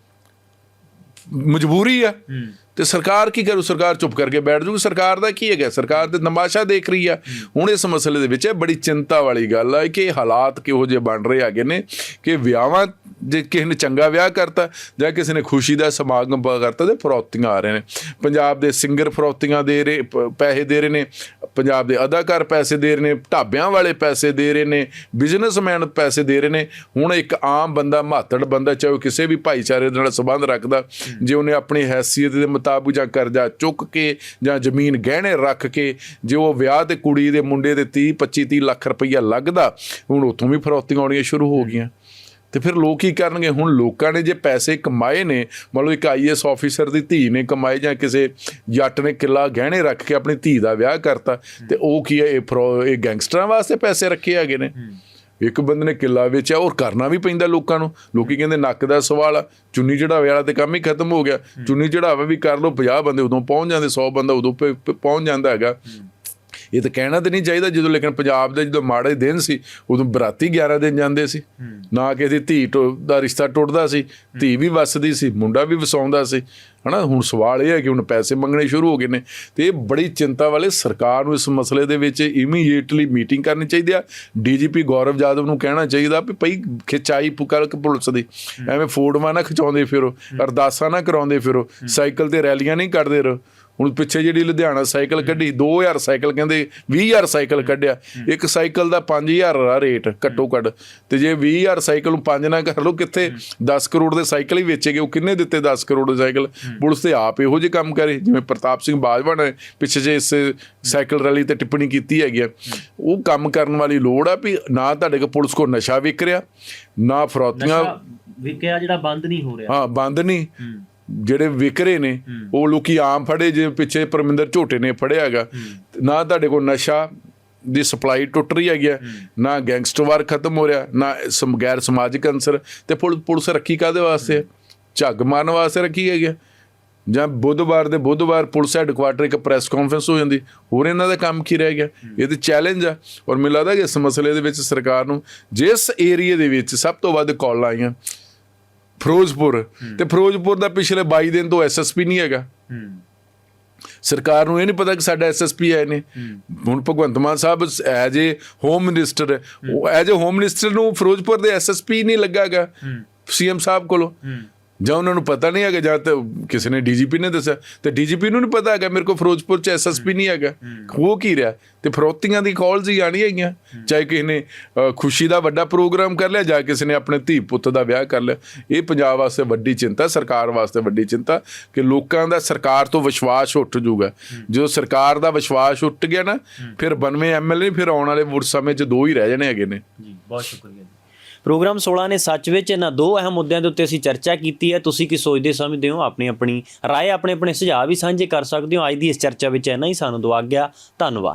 ਮਜਬੂਰੀ ਆ। ਤੇ ਸਰਕਾਰ ਕੀ ਕਰੂ? ਸਰਕਾਰ ਚੁੱਪ ਕਰਕੇ ਬੈਠ ਜੂਗੀ। ਸਰਕਾਰ ਦਾ ਕੀ ਹੈਗਾ? ਸਰਕਾਰ ਤੇ ਤਮਾਸ਼ਾ ਦੇਖ ਰਹੀ ਆ। ਹੁਣ ਇਸ ਮਸਲੇ ਦੇ ਵਿੱਚ ਬੜੀ ਚਿੰਤਾ ਵਾਲੀ ਗੱਲ ਆ ਕਿ ਹਾਲਾਤ ਕਿਹੋ ਜਿਹੇ ਬਣ ਰਹੇ ਹੈਗੇ ਨੇ ਕਿ ਵਿਆਹਾਂ ਜੇ ਕਿਸੇ ਨੇ ਚੰਗਾ ਵਿਆਹ ਕਰਤਾ ਜਾਂ ਕਿਸੇ ਨੇ ਖੁਸ਼ੀ ਦਾ ਸਮਾਗਮ ਕਰਤਾ ਤੇ ਫਰੌਤੀਆਂ ਆ ਰਹੇ ਨੇ। ਪੰਜਾਬ ਦੇ ਸਿੰਗਰ ਫਰੌਤੀਆਂ ਦੇ ਰਹੇ ਪੈਸੇ ਦੇ ਰਹੇ ਨੇ। ਪੰਜਾਬ ਦੇ ਅਦਾਕਾਰ ਪੈਸੇ ਦੇ ਰਹੇ ਨੇ ਢਾਬਿਆਂ ਵਾਲੇ ਪੈਸੇ ਦੇ ਰਹੇ ਨੇ ਬਿਜ਼ਨਸਮੈਨ ਪੈਸੇ ਦੇ ਰਹੇ ਨੇ। ਹੁਣ ਇੱਕ ਆਮ ਬੰਦਾ ਮਾਤੜ ਬੰਦਾ ਚਾਹੇ ਕਿਸੇ ਵੀ ਭਾਈਚਾਰੇ ਦੇ ਨਾਲ ਸੰਬੰਧ ਰੱਖਦਾ ਜੇ ਉਹਨੇ ਆਪਣੀ ਹੈਸੀਅਤ ਦੇ ਮੁਤਾਬਕ ਜਾਂ ਕਰਜ਼ਾ ਚੁੱਕ ਕੇ ਜਾਂ ਜ਼ਮੀਨ ਗਹਿਣੇ ਰੱਖ ਕੇ ਜੇ ਉਹ ਵਿਆਹ ਤੇ ਕੁੜੀ ਦੇ ਮੁੰਡੇ ਦੇ 30 25 30 ਲੱਖ ਰੁਪਈਆ ਲੱਗਦਾ ਹੁਣ ਉੱਥੋਂ ਵੀ ਫਰੌਤੀਆਂ ਆਉਣੀਆਂ ਸ਼ੁਰੂ ਹੋ ਗਈਆਂ। ਤੇ ਫਿਰ ਲੋਕ ਕੀ ਕਰਨਗੇ? ਹੁਣ ਲੋਕਾਂ ਨੇ ਜੇ ਪੈਸੇ ਕਮਾਏ ਨੇ ਮੰਨ ਲਓ ਇੱਕ ਆਈਐਸ ਆਫੀਸਰ ਦੀ ਧੀ ਨੇ ਕਮਾਏ ਜਾਂ ਕਿਸੇ ਜੱਟ ਨੇ ਕਿੱਲਾ ਗਹਿਣੇ ਰੱਖ ਕੇ ਆਪਣੀ ਧੀ ਦਾ ਵਿਆਹ ਕਰਤਾ ਤੇ ਉਹ ਕੀ ਹੈ? ਇਹ ਇਹ ਗੈਂਗਸਟਰਾਂ ਵਾਸਤੇ ਪੈਸੇ ਰੱਖੇ ਹੈਗੇ ਨੇ। ਇੱਕ ਬੰਦੇ ਨੇ ਕਿੱਲਾ ਵੇਚਿਆ ਔਰ ਕਰਨਾ ਵੀ ਪੈਂਦਾ ਲੋਕਾਂ ਨੂੰ। ਲੋਕੀ ਕਹਿੰਦੇ ਨੱਕ ਦਾ ਸਵਾਲ ਆ ਚੁੰਨੀ ਚੜਾਵੇ ਵਾਲਾ ਤੇ ਕੰਮ ਹੀ ਖਤਮ ਹੋ ਗਿਆ। ਚੁੰਨੀ ਚੜਾਵਾ ਵੀ ਕਰ ਲਓ 50 ਬੰਦੇ ਉਦੋਂ ਪਹੁੰਚ ਜਾਂਦੇ 100 ਬੰਦਾ ਉਦੋਂ ਪਹੁੰਚ ਜਾਂਦਾ ਹੈਗਾ। ਇਹ ਤਾਂ ਕਹਿਣਾ ਤੇ ਨਹੀਂ ਚਾਹੀਦਾ ਜਦੋਂ ਲੇਕਿਨ ਪੰਜਾਬ ਦੇ ਜਦੋਂ ਮਾੜੇ ਦਿਨ ਸੀ ਉਦੋਂ ਬਰਾਤੀ 11 ਦਿਨ ਜਾਂਦੇ ਸੀ। ਨਾ ਕਿਸੇ ਦੀ ਧੀ ਟੁ- ਦਾ ਰਿਸ਼ਤਾ ਟੁੱਟਦਾ ਸੀ ਧੀ ਵੀ ਵਸਦੀ ਸੀ ਮੁੰਡਾ ਵੀ ਵਸਾਉਂਦਾ ਸੀ। ਹਨਾ ਹੁਣ ਸਵਾਲ ਇਹ ਹੈ ਕਿ ਹੁਣ ਪੈਸੇ ਮੰਗਣੇ ਸ਼ੁਰੂ ਹੋ ਗਏ ਨੇ ਤੇ ਇਹ ਬੜੀ ਚਿੰਤਾ ਵਾਲੇ ਸਰਕਾਰ ਨੂੰ ਇਸ ਮਸਲੇ ਦੇ ਵਿੱਚ ਇਮੀਡੀਏਟਲੀ ਮੀਟਿੰਗ ਕਰਨੀ ਚਾਹੀਦੀ ਆ। ਡੀਜੀਪੀ ਗੌਰਵ ਜਾਦਵ ਨੂੰ ਕਹਿਣਾ ਚਾਹੀਦਾ ਵੀ ਭਈ ਖਿਚਾਈ ਪੁਕਲ ਪੁਲਿਸ ਦੀ। ਐਵੇਂ ਫੋਟੋਆਂ ਨਾ ਖਿਚਾਉਂਦੇ ਫਿਰੋ ਅਰਦਾਸਾਂ ਨਾ ਕਰਾਉਂਦੇ ਫਿਰੋ ਸਾਈਕਲ ਤੇ ਰੈਲੀਆਂ ਨਹੀਂ ਕਰਦੇ ਰਹੋ। ਹੁਣ ਪਿੱਛੇ ਜਿਹੜੀ ਲੁਧਿਆਣਾ ਸਾਈਕਲ ਕੱਢੀ 2000 ਸਾਈਕਲ ਕਹਿੰਦੇ 20000 ਸਾਈਕਲ ਕੱਢਿਆ। ਇੱਕ ਸਾਈਕਲ ਦਾ 5000 ਦਾ ਰੇਟ ਘੱਟੋ ਘੱਟ। ਤੇ ਜੇ 20000 ਸਾਈਕਲ ਨੂੰ 5 ਨਾ ਕਰ ਲਓ ਕਿੱਥੇ 10 ਕਰੋੜ ਦੇ ਸਾਈਕਲ ਹੀ ਵੇਚੇਗੇ ਉਹ ਕਿੰਨੇ ਦਿੱਤੇ 10 ਕਰੋੜ ਦੇ ਸਾਈਕਲ? ਪੁਲਿਸ ਤੇ ਆਪ ਇਹੋ ਜਿਹੇ ਕੰਮ ਕਰੇ ਜਿਵੇਂ ਪ੍ਰਤਾਪ ਸਿੰਘ ਬਾਜਵਾ ਨੇ ਪਿੱਛੇ ਜੇ ਇਸ ਸਾਈਕਲ ਰੈਲੀ ਤੇ ਟਿੱਪਣੀ ਕੀਤੀ ਹੈਗੀ ਆ। ਉਹ ਕੰਮ ਕਰਨ ਵਾਲੀ ਲੋੜ ਆ ਵੀ ਨਾ ਤੁਹਾਡੇ ਕੋਲ ਪੁਲਿਸ ਕੋ ਨਸ਼ਾ ਵਿਕ ਰਿਹਾ ਨਾ ਫਰੌਤੀਆਂ ਵਿਕਿਆ ਜਿਹੜਾ ਬੰਦ ਨਹੀਂ ਹੋ ਰਿਹਾ। ਹਾਂ ਬੰਦ ਨਹੀਂ। ਜਿਹੜੇ ਵਿਕਰੇ ਨੇ ਉਹ ਲੋਕੀ ਆਮ ਫੜੇ ਜਿਵੇਂ ਪਿੱਛੇ ਪਰਮਿੰਦਰ ਝੋਟੇ ਨੇ ਫੜਿਆ ਹੈਗਾ। ਨਾ ਤੁਹਾਡੇ ਕੋਲ ਨਸ਼ਾ ਦੀ ਸਪਲਾਈ ਟੁੱਟ ਰਹੀ ਹੈਗੀ ਨਾ ਗੈਂਗਸਟਰਵਾਰ ਖਤਮ ਹੋ ਰਿਹਾ ਨਾ ਸਮ ਗੈਰ ਸਮਾਜਿਕ ਅੰਸਰ ਤੇ ਪੁਲ- ਪੁਲਿਸ ਰੱਖੀ ਕਾਦੇ ਵਾਸਤੇ? ਝੱਗ ਮਾਰਨ ਵਾਸਤੇ ਰੱਖੀ ਹੈਗੀ। ਜਾਂ ਬੁੱਧਵਾਰ ਦੇ ਬੁੱਧਵਾਰ ਪੁਲਿਸ ਹੈਡਕੁਆਟਰ ਇੱਕ ਪ੍ਰੈਸ ਕਾਨਫਰੰਸ ਹੋ ਜਾਂਦੀ ਹੋਰ ਇਹਨਾਂ ਦਾ ਕੰਮ ਕੀ ਰਹਿ ਗਿਆ? ਇਹ ਤੇ ਚੈਲੰਜ ਆ। ਔਰ ਮੈਨੂੰ ਲੱਗਦਾ ਕਿ ਇਸ ਮਸਲੇ ਦੇ ਵਿੱਚ ਸਰਕਾਰ ਨੂੰ ਜਿਸ ਏਰੀਆ ਦੇ ਵਿੱਚ ਸਭ ਤੋਂ ਵੱਧ ਕਾਲ ਆਈਆਂ ਫਿਰੋਜ਼ਪੁਰ। ਤੇ ਫਿਰੋਜ਼ਪੁਰ ਦਾ ਪਿਛਲੇ 22 ਦਿਨ ਤੋਂ ਐਸਐਸਪੀ ਨਹੀਂ ਹੈਗਾ। ਸਰਕਾਰ ਨੂੰ ਇਹ ਨਹੀਂ ਪਤਾ ਕਿ ਸਾਡਾ ਐਸਐਸਪੀ ਆਏ ਨੇ ਹੁਣ Bhagwant Mann Sahib as a home minister ਉਹ ਐਜ ਏ ਹੋਮ ਮਿਨਿਸਟਰ ਨੂੰ ਫਿਰੋਜ਼ਪੁਰ ਦੇ ਐਸਐਸਪੀ ਨਹੀਂ ਲੱਗਾਗਾ। ਸੀਐਮ ਸਾਹਿਬ ਕੋਲੋਂ। ਜਾਂ ਉਹਨਾਂ ਨੂੰ ਪਤਾ ਨਹੀਂ ਹੈਗਾ ਜਾਂ ਤਾਂ ਕਿਸੇ ਨੇ ਡੀਜੀਪੀ ਨੇ ਦੱਸਿਆ ਤੇ ਡੀਜੀਪੀ ਨੂੰ ਨਹੀਂ ਪਤਾ ਹੈਗਾ ਮੇਰੇ ਕੋਲ ਫਿਰੋਜ਼ਪੁਰ ਚ ਐਸਐਸਪੀ ਨਹੀਂ ਹੈਗਾ। ਉਹ ਕੀ ਰਿਹਾ? ਤੇ ਫਰੋਤੀਆਂ ਦੀ ਕਾਲਸ ਹੀ ਆਣੀ ਹੈਗੀਆਂ ਚਾਹੇ ਕਿਸੇ ਨੇ ਖੁਸ਼ੀ ਦਾ ਵੱਡਾ ਪ੍ਰੋਗਰਾਮ ਕਰ ਲਿਆ ਜਾਂ ਕਿਸੇ ਨੇ ਆਪਣੇ ਧੀ ਪੁੱਤ ਦਾ ਵਿਆਹ ਕਰ ਲਿਆ। ਇਹ ਪੰਜਾਬ ਵਾਸਤੇ ਵੱਡੀ ਚਿੰਤਾ ਸਰਕਾਰ ਵਾਸਤੇ ਵੱਡੀ ਚਿੰਤਾ ਕਿ ਲੋਕਾਂ ਦਾ ਸਰਕਾਰ ਤੋਂ ਵਿਸ਼ਵਾਸ ਉੱਠ ਜਾਊਗਾ। ਜਦੋਂ ਸਰਕਾਰ ਦਾ ਵਿਸ਼ਵਾਸ ਉੱਠ ਗਿਆ ਨਾ ਫਿਰ 92 ਐਮਐਲਏ ਫਿਰ ਆਉਣ ਵਾਲੇ ਵੋਟ ਸਮੇਂ 'ਚ ਦੋ ਹੀ ਰਹਿ ਜਾਣੇ ਹੈਗੇ ਨੇ। ਜੀ ਬਹੁਤ ਸ਼ੁਕਰੀਆ ਪ੍ਰੋਗਰਾਮ 16 ਨੇ ਸੱਚ ਵਿੱਚ ਇਹਨਾਂ ਦੋ ਅਹਿਮ ਮੁੱਦਿਆਂ ਦੇ ਉੱਤੇ ਅਸੀਂ ਚਰਚਾ ਕੀਤੀ ਹੈ। ਤੁਸੀਂ ਕੀ ਸੋਚਦੇ ਸਮਝਦੇ ਹੋ? ਆਪਣੀ ਆਪਣੀ ਰਾਏ, ਆਪਣੇ ਆਪਣੇ ਸੁਝਾਅ ਵੀ ਸਾਂਝੇ ਕਰ ਸਕਦੇ ਹੋ। ਅੱਜ ਦੀ ਇਸ ਚਰਚਾ ਵਿੱਚ ਇੰਨਾ ਹੀ। ਸਾਨੂੰ ਦਵਾ ਗਿਆ ਧੰਨਵਾਦ।